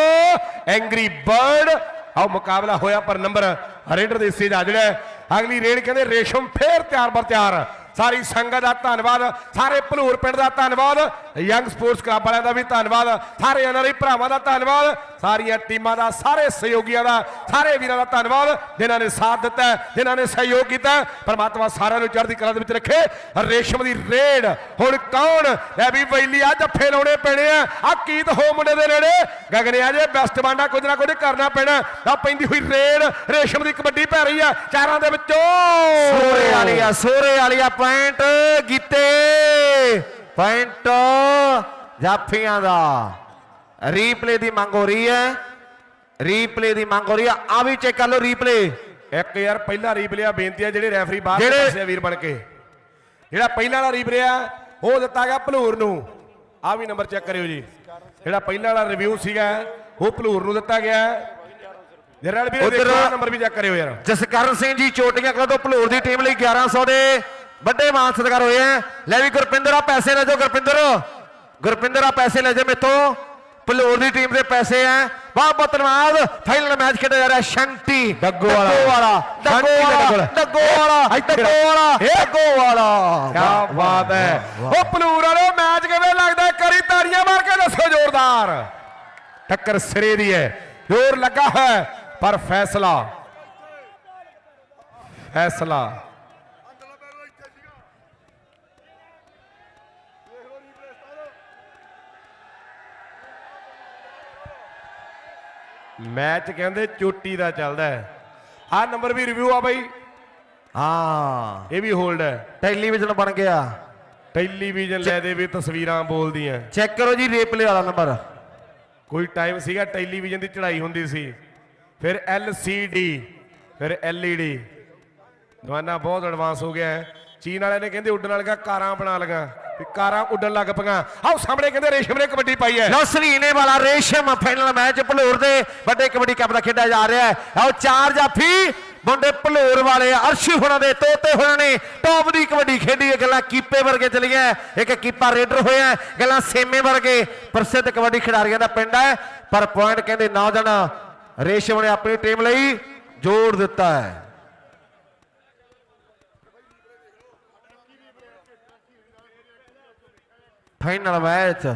ਐਂਗਰੀ ਬਰਡ। ਆਹ ਮੁਕਾਬਲਾ ਹੋਇਆ ਪਰ ਨੰਬਰ ਰੇਡਰ ਦੇ ਹਿੱਸੇ ਦਾ ਜਿਹੜਾ ਹੈ। ਅਗਲੀ ਰੇਡ ਕਹਿੰਦੇ ਰੇਸ਼ਮ ਫੇਰ ਤਿਆਰ ਬਰ ਤਿਆਰ। ਸਾਰੀ ਸੰਗਤ ਦਾ ਧੰਨਵਾਦ, ਸਾਰੇ ਭਲੂਰ ਪਿੰਡ ਦਾ ਧੰਨਵਾਦ, ਯੰਗ ਸਪੋਰਟਸ ਕਲੱਬ ਵਾਲਿਆਂ ਦਾ ਵੀ ਧੰਨਵਾਦ, ਸਾਰੇ ਐਨਆਰਆਈ ਭਰਾਵਾਂ ਦਾ ਧੰਨਵਾਦ ਸਾਰੀਆਂ ਟੀਮਾਂ ਦਾ ਸਾਰੇ ਸਹਿਯੋਗੀਆਂ ਦਾ ਸਾਰੇ ਵੀਰਾਂ ਦਾ ਧੰਨਵਾਦ ਜਿਨ੍ਹਾਂ ਨੇ ਸਾਥ ਦਿੱਤਾ ਹੈ, ਜਿਨ੍ਹਾਂ ਨੇ ਸਹਿਯੋਗ ਕੀਤਾ ਪਰਮਾਤਮਾ ਸਾਰਿਆਂ ਨੂੰ ਚੜ੍ਹਦੀ ਕਲਾ ਦੇ ਵਿੱਚ ਰੱਖੇ। ਰੇਸ਼ਮ ਦੀ ਰੇੜ ਹੁਣ ਕੌਣ? ਲੈ ਵੀ ਵੈਲੀ ਆ ਜੱਫੇ ਲਾਉਣੇ ਪੈਣੇ ਆ। ਆ ਕੀਤ ਹੋ ਮੁੰਡੇ ਦੇ ਨੇੜੇ? ਗਗਨਿਆ ਜੇ ਬੈਸਟ ਬਾਂਡਾ ਕੁਝ ਨਾ ਕੁਝ ਕਰਨਾ ਪੈਣਾ। ਆ ਪੈਂਦੀ ਹੋਈ ਰੇੜ ਰੇਸ਼ਮ ਦੀ ਕਬੱਡੀ ਪੈ ਰਹੀ ਆ ਚਾਰਾਂ ਦੇ ਵਿੱਚੋਂ। ਸੋਰੇ ਵਾਲੀ ਆ ਸੋਰੇ ਵਾਲੀ ਆ ਪੁਆਇੰਟ ਗੀਤੇ। ਪੁਆਇੰਟ ਜਾਫੀਆਂ ਦਾ। ਰੀਪਲੇ ਦੀ ਮੰਗ ਹੋ ਰਹੀ ਹੈ ਰੀਪਲੇ ਦੀ ਮੰਗ ਹੋ ਰਹੀ ਆ ਆ ਵੀ ਚੈੱਕ ਕਰ ਲਓ ਰੀਪਲੇ ਇੱਕ ਯਾਰ ਪਹਿਲਾ ਰੀਪਲਿਆ ਬੇਨਤੀ ਆ ਜਿਹੜੇ ਰੈਫਰੀ ਬਾਹਰ ਜਿਹੜੇ- ਪਾਸੇ ਆ ਵੀਰ ਬਣ ਕੇ। ਜਿਹੜਾ ਪਹਿਲਾਂ ਵਾਲਾ ਰੀਪਲਿਆ ਉਹ ਦਿੱਤਾ ਗਿਆ ਭਲੂਰ ਨੂੰ। ਆ ਵੀ ਨੰਬਰ ਚੈੱਕ ਕਰਿਓ ਜੀ। ਜਿਹੜਾ ਪਹਿਲਾਂ ਵਾਲਾ ਰਿਵਿਊ ਸੀਗਾ ਉਹ ਭਲੂਰ ਨੂੰ ਦਿੱਤਾ ਗਿਆ। ਜਰਨਲ ਵੀਰ ਦੇਖੋ ਨੰਬਰ ਵੀ ਚੈੱਕ ਕਰਿਓ ਯਾਰ। ਜਸਕਰਨ ਸਿੰਘ ਜੀ ਚੋਟੀਆਂ ਤੋਂ ਭਲੂਰ ਦੀ ਟੀਮ ਲਈ 1100 ਦੇ ਵੱਡੇ ਮਾਨ ਸਤਿਕਾਰ ਹੋਏ ਆ। ਲੈ ਵੀ ਗੁਰਪਿੰਦਰ ਆ ਪੈਸੇ ਲੈ ਜਾਓ ਗੁਰਪਿੰਦਰ। ਗੁਰਪਿੰਦਰ ਆ ਪੈਸੇ ਲੈ ਜਾ ਮੇਥੋਂ। ਭਲੂਰ ਦੀ ਟੀਮ ਦੇ ਪੈਸੇ ਆ ਬਹੁਤ ਬਹੁਤ ਧੰਨਵਾਦ ਫਾਈਨਲ ਮੈਚ ਖੇਡਿਆ ਜਾ ਰਿਹਾ ਸ਼ੰਟੀ। ਡੱਗੋ ਵਾਲਾ। ਡੱਗੋ ਵਾਲਾ ਡੱਗੋ ਵਾਲਾ ਡੱਗੋ। ਵਾਲਾ ਡੱਗੋ ਵਾਲਾ ਇਹ- ਡੱਗੋ ਵਾਲਾ ਕੀ ਬਾਤ ਹੈ ਉਹ ਭਲੂਰ ਵਾਲੋ ਮੈਚ ਕਿਵੇਂ ਲੱਗਦਾ? ਕਰੀ ਤਾੜੀਆਂ ਮਾਰ ਕੇ ਦੱਸੋ ਜ਼ੋਰਦਾਰ। ਟੱਕਰ ਸਿਰੇ ਦੀ ਹੈ ਜ਼ੋਰ ਲੱਗਾ ਹੈ ਪਰ ਫੈਸਲਾ। ਫੈਸਲਾ। ਮੈਚ ਕਹਿੰਦੇ ਚੋਟੀ ਦਾ ਚੱਲਦਾ ਹੈ। ਆਹ ਨੰਬਰ ਵੀ ਰਿਵਿਊ ਆ ਬਾਈ। ਹਾਂ। ਇਹ ਵੀ ਹੋਲਡ ਹੈ। ਟੈਲੀਵਿਜ਼ਨ ਬਣ ਗਿਆ। ਟੈਲੀਵਿਜ਼ਨ ਲੈ ਦੇ ਵੀ ਤਸਵੀਰਾਂ ਬੋਲਦੀਆਂ। ਚੈੱਕ ਕਰੋ ਜੀ ਰੀਪਲੇ ਵਾਲਾ ਨੰਬਰ ਕੋਈ ਟਾਈਮ ਸੀਗਾ ਟੈਲੀਵਿਜ਼ਨ ਦੀ ਚੜਾਈ ਹੁੰਦੀ ਸੀ। ਫਿਰ LCD ਫਿਰ LED ਜ਼ਮਾਨਾ ਬਹੁਤ ਐਡਵਾਂਸ ਹੋ ਗਿਆ ਹੈ। ਚੀਨ ਵਾਲਿਆਂ ਨੇ ਕਹਿੰਦੇ ਉੱਡਣ ਵਾਲੀਆਂ ਕਾਰਾਂ ਬਣਾ ਲਗਾ ਵੀ ਕਾਰਾਂ ਉੱਡਣ ਲੱਗ ਪਈਆਂ। ਆਓ ਸਾਹਮਣੇ ਕਹਿੰਦੇ ਰੇਸ਼ਮ ਨੇ ਕਬੱਡੀ ਪਾਈ ਹੈ। ਲਓ ਸਰੀਨੇ ਵਾਲਾ ਰੇਸ਼ਮ ਫਾਈਨਲ ਮੈਚ ਭਲੂਰ ਦੇ ਵੱਡੇ ਕਬੱਡੀ ਕੱਪ ਦਾ ਖੇਡਿਆ ਜਾ ਰਿਹਾ ਹੈ। ਆਓ ਚਾਰ ਜਾਫੀ, ਮੁੰਡੇ ਭਲੂਰ ਵਾਲੇ ਅਰਸ਼ੀ ਹੋਣਾ ਦੇ ਤੋਤੇ ਹੋਣਾ ਨੇ ਟੌਪ ਦੀ ਕਬੱਡੀ ਖੇਡੀ ਹੈ। ਗੱਲਾਂ ਕੀਪੇ ਵਰਗੇ ਚਲੀਆਂ ਇੱਕ ਕੀਪਾ ਰੇਡਰ ਹੋਇਆ ਗੱਲਾਂ ਸੇਮੇ ਵਰਗੇ ਪ੍ਰਸਿੱਧ ਕਬੱਡੀ ਖਿਡਾਰੀਆਂ ਦਾ ਪਿੰਡ ਹੈ। ਪਰ ਪੁਆਇੰਟ ਕਹਿੰਦੇ ਨੌਜਵਾਨ ਰੇਸ਼ਮ ਨੇ ਆਪਣੀ ਟੀਮ ਲਈ ਜੋੜ ਦਿੱਤਾ ਹੈ। ਫਾਈਨਲ ਮੈਚ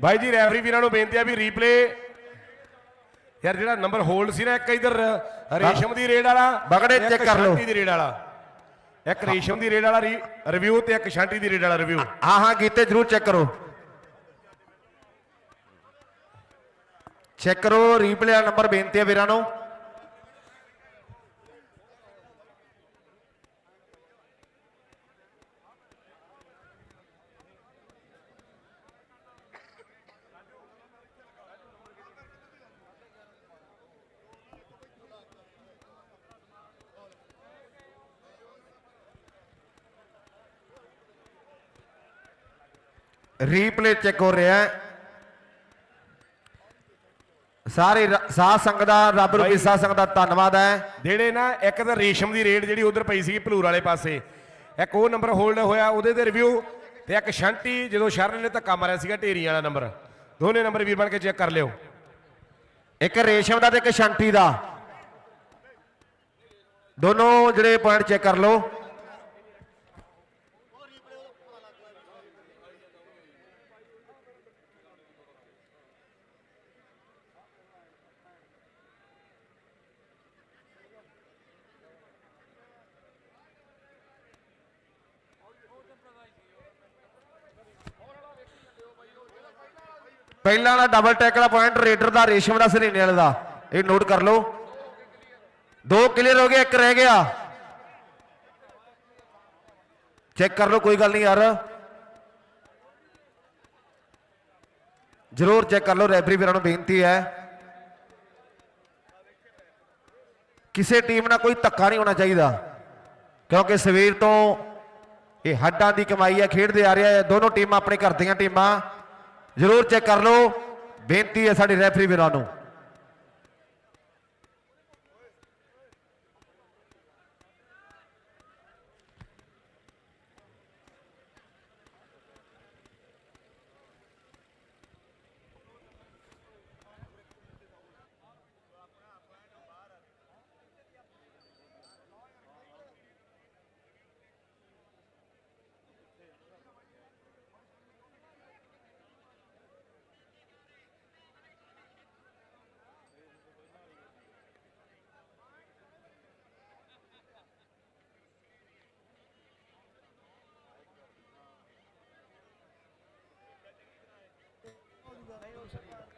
ਬਾਈ ਜੀ ਰੈਫਰੀ ਵੀਰਾਂ ਨੂੰ ਬੇਨਤੀ ਆ ਵੀ ਰੀਪਲੇ ਯਾਰ ਜਿਹੜਾ ਨੰਬਰ ਹੋਲਡ ਸੀ ਨਾ ਇੱਕ ਇਧਰ ਰੇਸ਼ਮ ਦੀ ਰੇਡ ਵਾਲਾ ਬਗੜੇ check ਕਰ ਲਓ। ਦੀ ਰੇਡ ਵਾਲਾ। ਇੱਕ ਰੇਸ਼ਮ ਦੀ ਰੇਡ ਵਾਲਾ ਰਿਵਿਊ ਤੇ ਇੱਕ ਸ਼ਾਂਤੀ ਦੀ ਰੇਡ ਵਾਲਾ ਰਿਵਿਊ ਹਾਂ ਹਾਂ ਗੀਤੇ ਜਰੂਰ ਚੈੱਕ ਕਰੋ। ਚੈੱਕ ਕਰੋ ਰੀਪਲੇ ਵਾਲਾ ਨੰਬਰ ਬੇਨਤੀ ਹੈ ਵੀਰਾਂ ਨੂੰ। ਰੀਪਲੇ ਚੈੱਕ ਹੋ ਰਿਹਾ ਹੈ। ਸਾਰੇ ਸਾਧ ਸੰਗਤ ਦਾ ਰੱਬ ਰੂਪੀ ਸਾਧ ਸੰਗਤ ਦਾ ਧੰਨਵਾਦ ਹੈ। ਜਿਹੜੇ ਨਾ ਇੱਕ ਤਾਂ ਰੇਸ਼ਮ ਦੀ ਰੇਡ ਜਿਹੜੀ ਉਧਰ ਪਈ ਸੀ ਭਲੂਰ ਵਾਲੇ ਪਾਸੇ ਇੱਕ ਉਹ ਨੰਬਰ ਹੋਲਡ ਹੋਇਆ ਉਹਦੇ ਤੇ ਰਿਵਿਊ ਤੇ ਇੱਕ ਸ਼ਾਂਤੀ ਜਦੋਂ ਸ਼ਰਨ ਨੇ ਧੱਕਾ ਮਾਰਿਆ ਸੀਗਾ ਢੇਰੀ ਵਾਲਾ ਨੰਬਰ ਦੋਨੇ ਨੰਬਰ ਵੀਰ ਬਣ ਕੇ ਚੈੱਕ ਕਰ ਲਿਓ। ਇੱਕ ਰੇਸ਼ਮ ਦਾ ਤੇ ਇੱਕ ਸ਼ੰਟੀ ਦਾ। ਦੋਨੋਂ ਜਿਹੜੇ ਪੁਆਇੰਟ ਚੈੱਕ ਕਰ ਲਓ। ਪਹਿਲਾਂ ਵਾਲਾ ਡਬਲ ਟੈਕ ਵਾਲਾ ਪੁਆਇੰਟ ਰੇਡਰ ਦਾ, ਰੇਸ਼ਮ ਦਾ, ਸਰੀਨੇ ਵਾਲੇ ਦਾ। ਇਹ ਨੋਟ ਕਰ ਲਓ। ਦੋ ਕਲੀਅਰ ਹੋ ਗਏ, ਇੱਕ ਰਹਿ ਗਿਆ। ਚੈੱਕ ਕਰ ਲਓ, ਕੋਈ ਗੱਲ ਨਹੀਂ ਯਾਰ। ਜ਼ਰੂਰ ਚੈੱਕ ਕਰ ਲਓ ਰੈਫਰੀ ਵੀਰਾਂ ਨੂੰ ਬੇਨਤੀ ਹੈ। ਕਿਸੇ ਟੀਮ ਨਾਲ ਕੋਈ ਧੱਕਾ ਨਹੀਂ ਹੋਣਾ ਚਾਹੀਦਾ। ਕਿਉਂਕਿ ਸਵੇਰ ਤੋਂ ਇਹ ਹੱਡਾਂ ਦੀ ਕਮਾਈ ਹੈ, ਖੇਡਦੇ ਆ ਰਿਹਾ ਹੈ। ਦੋਨੋਂ ਟੀਮਾਂ ਆਪਣੇ ਘਰ ਦੀਆਂ ਟੀਮਾਂ ਜ਼ਰੂਰ ਚੈੱਕ ਕਰ ਲਓ। ਬੇਨਤੀ ਹੈ ਸਾਡੇ ਰੈਫਰੀ ਵੀਰਾਂ ਨੂੰ।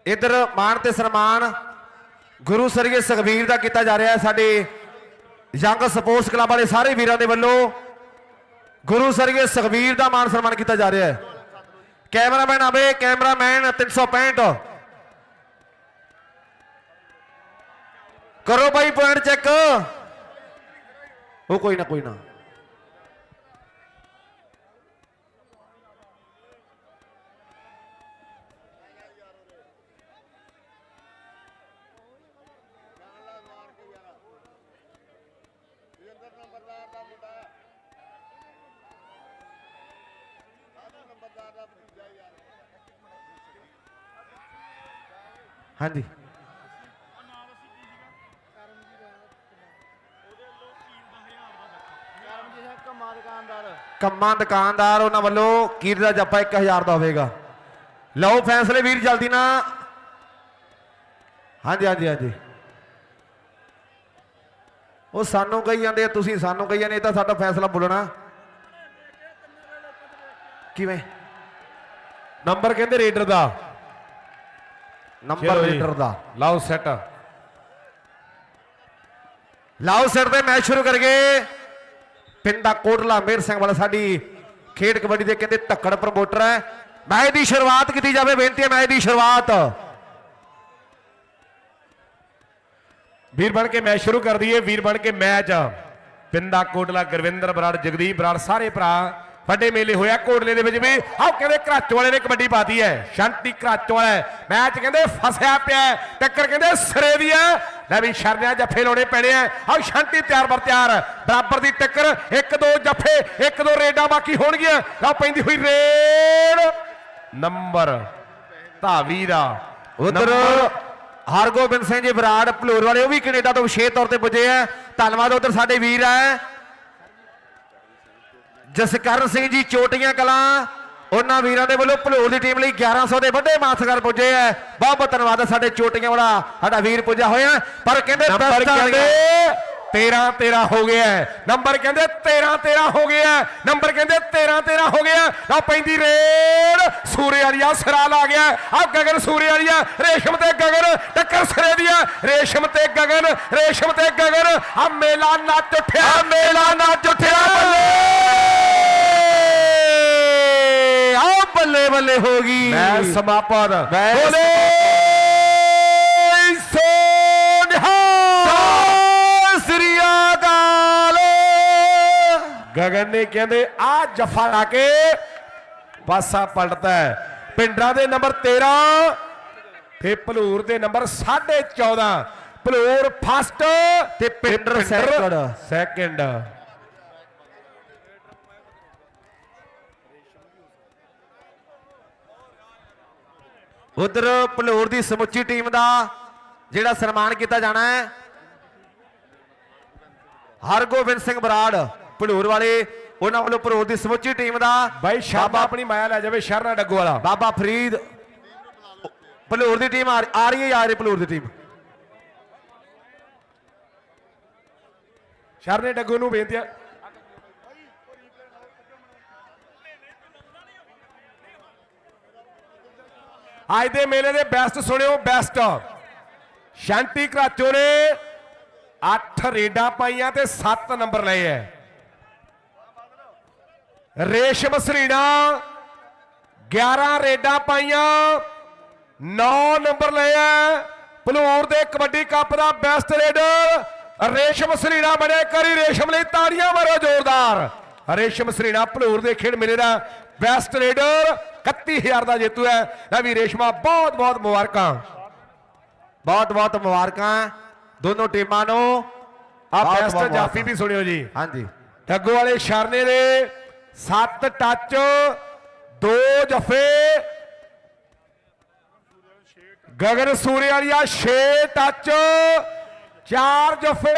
ਇਧਰ ਮਾਣ ਤੇ ਸਨਮਾਨ ਗੁਰੂ ਸਰਗੇ ਸੁਖਬੀਰ ਦਾ ਕੀਤਾ ਜਾ ਰਿਹਾ ਹੈ। ਸਾਡੇ ਯੰਗ ਸਪੋਰਟਸ ਕਲੱਬ ਵਾਲੇ ਸਾਰੇ ਵੀਰਾਂ ਦੇ ਵੱਲੋਂ ਗੁਰੂ ਸਰਗੇ ਸੁਖਬੀਰ ਦਾ ਮਾਣ ਸਨਮਾਨ ਕੀਤਾ ਜਾ ਰਿਹਾ ਹੈ। ਕੈਮਰਾਮੈਨ ਆਵੇ, ਕੈਮਰਾਮੈਨ 365 ਕਰੋ ਭਾਈ ਪੁਆਇੰਟ ਚੈੱਕ ਉਹ ਕੋਈ ਨਾ ਕੋਈ ਨਾ। ਹਾਂਜੀ। ਕੰਮਾਂ ਦੁਕਾਨਦਾਰ ਉਹਨਾਂ ਵੱਲੋਂ ਕੀਰ ਦਾ ਜੱਫਾ 1000 ਦਾ ਹੋਵੇਗਾ। ਲਓ ਫੈਸਲੇ ਵੀਰ, ਜਲਦੀ ਨਾ ਹਾਂਜੀ ਹਾਂਜੀ ਹਾਂਜੀ। ਉਹ ਸਾਨੂੰ ਕਹੀ ਜਾਂਦੇ ਆ, ਤੁਸੀਂ ਸਾਨੂੰ ਕਹੀ ਜਾਂਦੇ ਇਹ ਤਾਂ ਸਾਡਾ ਫੈਸਲਾ ਬੋਲਣਾ। ਕਿਵੇਂ? ਨੰਬਰ ਕਹਿੰਦੇ ਰੇਡਰ ਦਾ। ਨੰਬਰ। ਲੀਡਰ ਦਾ। ਲਾਓ ਸੈਟ ਲਾਓ ਸਿਰ ਤੇ ਮੈਚ ਸ਼ੁਰੂ ਕਰ ਗਏ। ਪਿੰਡਾ ਕੋਟਲਾ ਮੇਰ ਸਿੰਘ ਵਾਲਾ ਸਾਡੀ ਖੇਡ ਕਬੱਡੀ ਦੇ ਕਹਿੰਦੇ ਧੱਕੜ ਪ੍ਰਮੋਟਰ ਹੈ। ਮੈਚ ਦੀ ਸ਼ੁਰੂਆਤ ਕੀਤੀ ਜਾਵੇ ਬੇਨਤੀ ਹੈ ਮੈਚ ਦੀ ਸ਼ੁਰੂਆਤ। ਵੀਰ ਬਣ ਕੇ ਮੈਚ ਸ਼ੁਰੂ ਕਰ ਦਈਏ ਵੀਰ ਬਣ ਕੇ ਮੈਚ। ਪਿੰਦਾ ਕੋਟਲਾ ਗੁਰਵਿੰਦਰ ਬਰਾੜ ਜਗਦੀਪ ਬਰਾੜ ਸਾਰੇ ਭਰਾ ਵੱਡੇ ਮੇਲੇ ਹੋਇਆ ਕੋਟਲੇ ਦੇ ਵਿੱਚ ਵੀ। ਆਹ ਕਹਿੰਦੇ ਘਰਾਚੋ ਵਾਲੇ ਨੇ ਕਬੱਡੀ ਪਾਤੀ ਹੈ। ਸ਼ਾਂਤੀ ਘਰਾਚੋ ਵਾਲਾ। ਮੈਚ ਕਹਿੰਦੇ ਫਸਿਆ ਪਿਆ। ਟੱਕਰ ਕਹਿੰਦੇ ਸਿਰੇ ਦੀ ਹੈ। ਲੈ ਵੀ ਸ਼ਰਨਿਆ ਜੱਫੇ ਲਾਉਣੇ ਪੈਣੇ ਆ। ਆਹ ਸ਼ਾਂਤੀ ਤਿਆਰ ਬਰ ਤਿਆਰ। ਬਰਾਬਰ ਦੀ ਟੱਕਰ। ਇੱਕ ਦੋ ਜੱਫੇ ਇੱਕ ਦੋ ਰੇਡਾਂ ਬਾਕੀ ਹੋਣਗੀਆਂ। ਲਓ ਪੈਂਦੀ ਹੋਈ ਰੇਡ। ਨੰਬਰ ਧਾਵੀ ਦਾ। ਉਧਰ ਹਰਗੋਬਿੰਦ ਸਿੰਘ ਜੀ ਬਰਾੜ ਭਲੂਰ ਵਾਲੇ ਉਹ ਵੀ ਕੈਨੇਡਾ ਤੋਂ ਵਿਸ਼ੇਸ਼ ਤੌਰ ਤੇ ਪੁੱਜੇ ਆ। ਧੰਨਵਾਦ ਉਧਰ ਸਾਡੇ ਵੀਰ ਆ। ਜਸਕਰਨ ਸਿੰਘ ਜੀ ਚੋਟੀਆਂ ਕਲਾਂ। ਉਹਨਾਂ ਵੀਰਾਂ ਦੇ ਵੱਲੋਂ ਭਲੂਰ ਦੀ ਟੀਮ ਲਈ 1100 ਦੇ ਵੱਡੇ ਮਾਥਗਰ ਪੁੱਜੇ ਆ ਬਹੁਤ ਬਹੁਤ ਧੰਨਵਾਦ ਸਾਡੇ ਚੋਟੀਆਂ ਵਾਲਾ ਸਾਡਾ ਵੀਰ ਪੁੱਜਾ ਹੋਇਆ। ਪਰ ਕਹਿੰਦੇ ਕਹਿੰਦੇ ਗਿਆ। 13 13 ਹੋ ਗਿਆ। ਨੰਬਰ ਕਹਿੰਦੇ 13 13 ਹੋ ਗਿਆ। ਨੰਬਰ ਕਹਿੰਦੇ 13 13 ਹੋ ਗਿਆ ਆ ਪੈਂਦੀ ਰੇਡ ਸੂਰੇ ਵਾਲੀਆ ਸਿਰਾ ਲਾ ਗਿਆ। ਆ ਗਗਨ ਸੂਰੇ ਵਾਲੀਆ। ਰੇਸ਼ਮ ਤੇ ਗਗਨ ਟੱਕਰ ਸਿਰੇ ਦੀ ਆ ਰੇਸ਼ਮ ਤੇ ਗਗਨ ਰੇਸ਼ਮ ਤੇ ਗਗਨ। ਆ ਮੇਲਾ ਨੱਚ ਉੱਠਿਆ। ਮੇਲਾ ਨੱਚ ਉੱਠਿਆ। ਬੱਲੇ। ਆਓ ਬੱਲੇ ਬੱਲੇ ਹੋ ਗਈ। ਮੈਂ ਸਮਾਪਤ। ਬੋਲੇ। ਗਗਨ ਨੇ ਕਹਿੰਦੇ ਆ ਜਫਾ ਲਾ ਕੇ ਪਾਸਾ ਪਲਟਦਾ ਹੈ। ਪਿੰਡਾਂ ਦੇ ਨੰਬਰ 13 ਤੇ ਭਲੂਰ ਦੇ ਨੰਬਰ 14.5 ਭਲੂਰ ਫਸਟ ਤੇ ਪਿੰਡਰ ਸੈਕੰਡ। ਸੈਕਿੰਡ ਉਧਰ ਭਲੂਰ ਦੀ ਸਮੁੱਚੀ ਟੀਮ ਦਾ ਜਿਹੜਾ ਸਨਮਾਨ ਕੀਤਾ ਜਾਣਾ ਹੈ ਹਰਗੋਬਿੰਦ ਸਿੰਘ ਬਰਾੜ। ਭਲੂਰ ਵਾਲੇ ਉਹਨਾਂ ਵੱਲੋਂ ਭਲੂਰ ਦੀ ਸਮੁੱਚੀ ਟੀਮ ਦਾ ਬਾਈ ਸ਼ਾਬਾ ਆਪਣੀ ਮਾਇਆ ਲੈ ਜਾਵੇ ਸ਼ਰਨਾ ਡੱਗੋ ਵਾਲਾ। ਬਾਬਾ ਫਰੀਦ। ਭਲੂਰ ਦੀ ਟੀਮ ਆ ਰਹੀ ਹੈ ਆ ਰਹੀ ਭਲੂਰ ਦੀ ਟੀਮ? ਸ਼ਰਨੇ ਡੱਗੋ ਨੂੰ ਬੇਨਤੀ ਆ। ਅੱਜ ਦੇ ਮੇਲੇ ਦੇ ਬੈਸਟ ਸੁਣਿਓ ਬੈਸਟ ਸ਼ਾਂਤੀ ਘਰਾਚੋ ਨੇ 8 ਰੇਡਾਂ ਪਾਈਆਂ ਤੇ 7 ਨੰਬਰ ਲਏ ਐ। ਰੇਸ਼ਮ ਸਰੀਣਾ 11 ਰੇਡਾਂ ਪਾਈਆਂ 9 ਨੰਬਰ ਐ ਭਲੂਰ ਦੇ ਕਬੱਡੀ ਕੱਪ ਦਾ ਬੈਸਟ ਰੇਡਰ ਰੇਸ਼ਮ ਸਰੀਣਾ ਬਣੇ ਕਰੀ ਰੇਸ਼ਮ ਲਈ ਤਾੜੀਆਂ ਮਾਰੋ ਜ਼ੋਰਦਾਰ। ਰੇਸ਼ਮ ਸਰੀਣਾ ਭਲੂਰ ਦੇ ਖੇਡ ਮੇਲੇ ਦਾ ਬੈਸਟ ਰੇਡਰ 31000 ਦਾ ਜੇਤੂ ਹੈ। ਲੈ ਵੀ ਰੇਸ਼ਮਾ ਬਹੁਤ ਬਹੁਤ ਮੁਬਾਰਕਾਂ। ਬਹੁਤ ਬਹੁਤ ਮੁਬਾਰਕਾਂ ਦੋਨੋਂ ਟੀਮਾਂ ਨੂੰ। ਆ ਬੈਸਟ ਜਾਫੀ ਵੀ ਸੁਣਿਓ ਜੀ। ਹਾਂਜੀ। ਠੱਗੋ ਵਾਲੇ ਸ਼ਰਨੇ ਦੇ 7 ਟੱਚ 2 ਜਫੇ। ਗਗਨ ਸੂਰੇ ਵਾਲੀਆ 6 ਟੱਚ 4 ਜਫੇ।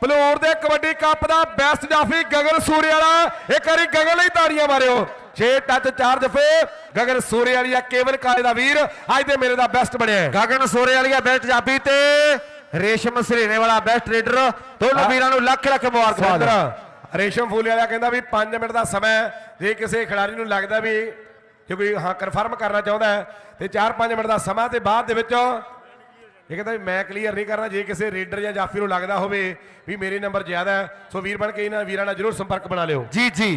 ਭਲੂਰ ਦੇ ਕਬੱਡੀ ਕੱਪ ਦਾ ਬੈਸਟ ਜਾਫੀ ਗਗਨ ਸੂਰੇ ਵਾਲਾ। ਇੱਕ ਵਾਰੀ ਗਗਨ ਲਈ ਤਾੜੀਆਂ ਮਾਰਿਓ। 6 ਟੱਚ 4 ਜਫੇ। ਗਗਨ ਸੂਰੇ ਵਾਲੀਆ ਕੇਵਲ ਕਾਲੇ ਦਾ ਵੀਰ। ਅੱਜ ਦੇ ਮੇਰੇ ਦਾ ਬੈਸਟ ਬਣਿਆ। ਗਗਨ ਸੋਰੇ ਵਾਲੀਆ ਬੈਸਟ ਜਾਪੀ ਤੇ ਰੇਸ਼ਮ ਸਰੀਨੇ ਵਾਲਾ ਬੈਸਟ ਰੇਡਰ ਦੋਨੋਂ। ਵੀਰਾਂ ਨੂੰ ਲੱਖ ਲੱਖ ਸੈਂਟਰ ਰੇਸ਼ਮ ਫੂਲੇ ਵਾਲਾ ਕਹਿੰਦਾ ਵੀ 5 ਮਿੰਟ ਦਾ ਸਮਾਂ ਜੇ ਕਿਸੇ ਖਿਡਾਰੀ ਨੂੰ ਲੱਗਦਾ ਵੀ ਜੇ ਕੋਈ ਹਾਂ ਕਨਫਰਮ ਕਰਨਾ ਚਾਹੁੰਦਾ ਹੈ, ਤੇ 4-5 ਮਿੰਟ ਦਾ ਸਮਾਂ ਤੇ ਬਾਅਦ ਦੇ ਵਿੱਚ ਇਹ ਕਹਿੰਦਾ ਵੀ ਮੈਂ ਕਲੀਅਰ ਨਹੀਂ ਕਰਨਾ, ਜੇ ਕਿਸੇ ਰੇਡਰ ਜਾਂ ਜਾਫੀ ਨੂੰ ਲੱਗਦਾ ਹੋਵੇ ਵੀ ਮੇਰੇ ਨੰਬਰ ਜ਼ਿਆਦਾ ਸੋ ਵੀਰ ਬਣ ਕੇ ਇਹਨਾਂ ਵੀਰਾਂ ਨਾਲ ਜਰੂਰ ਸੰਪਰਕ ਬਣਾ ਲਿਓ। ਜੀ ਜੀ।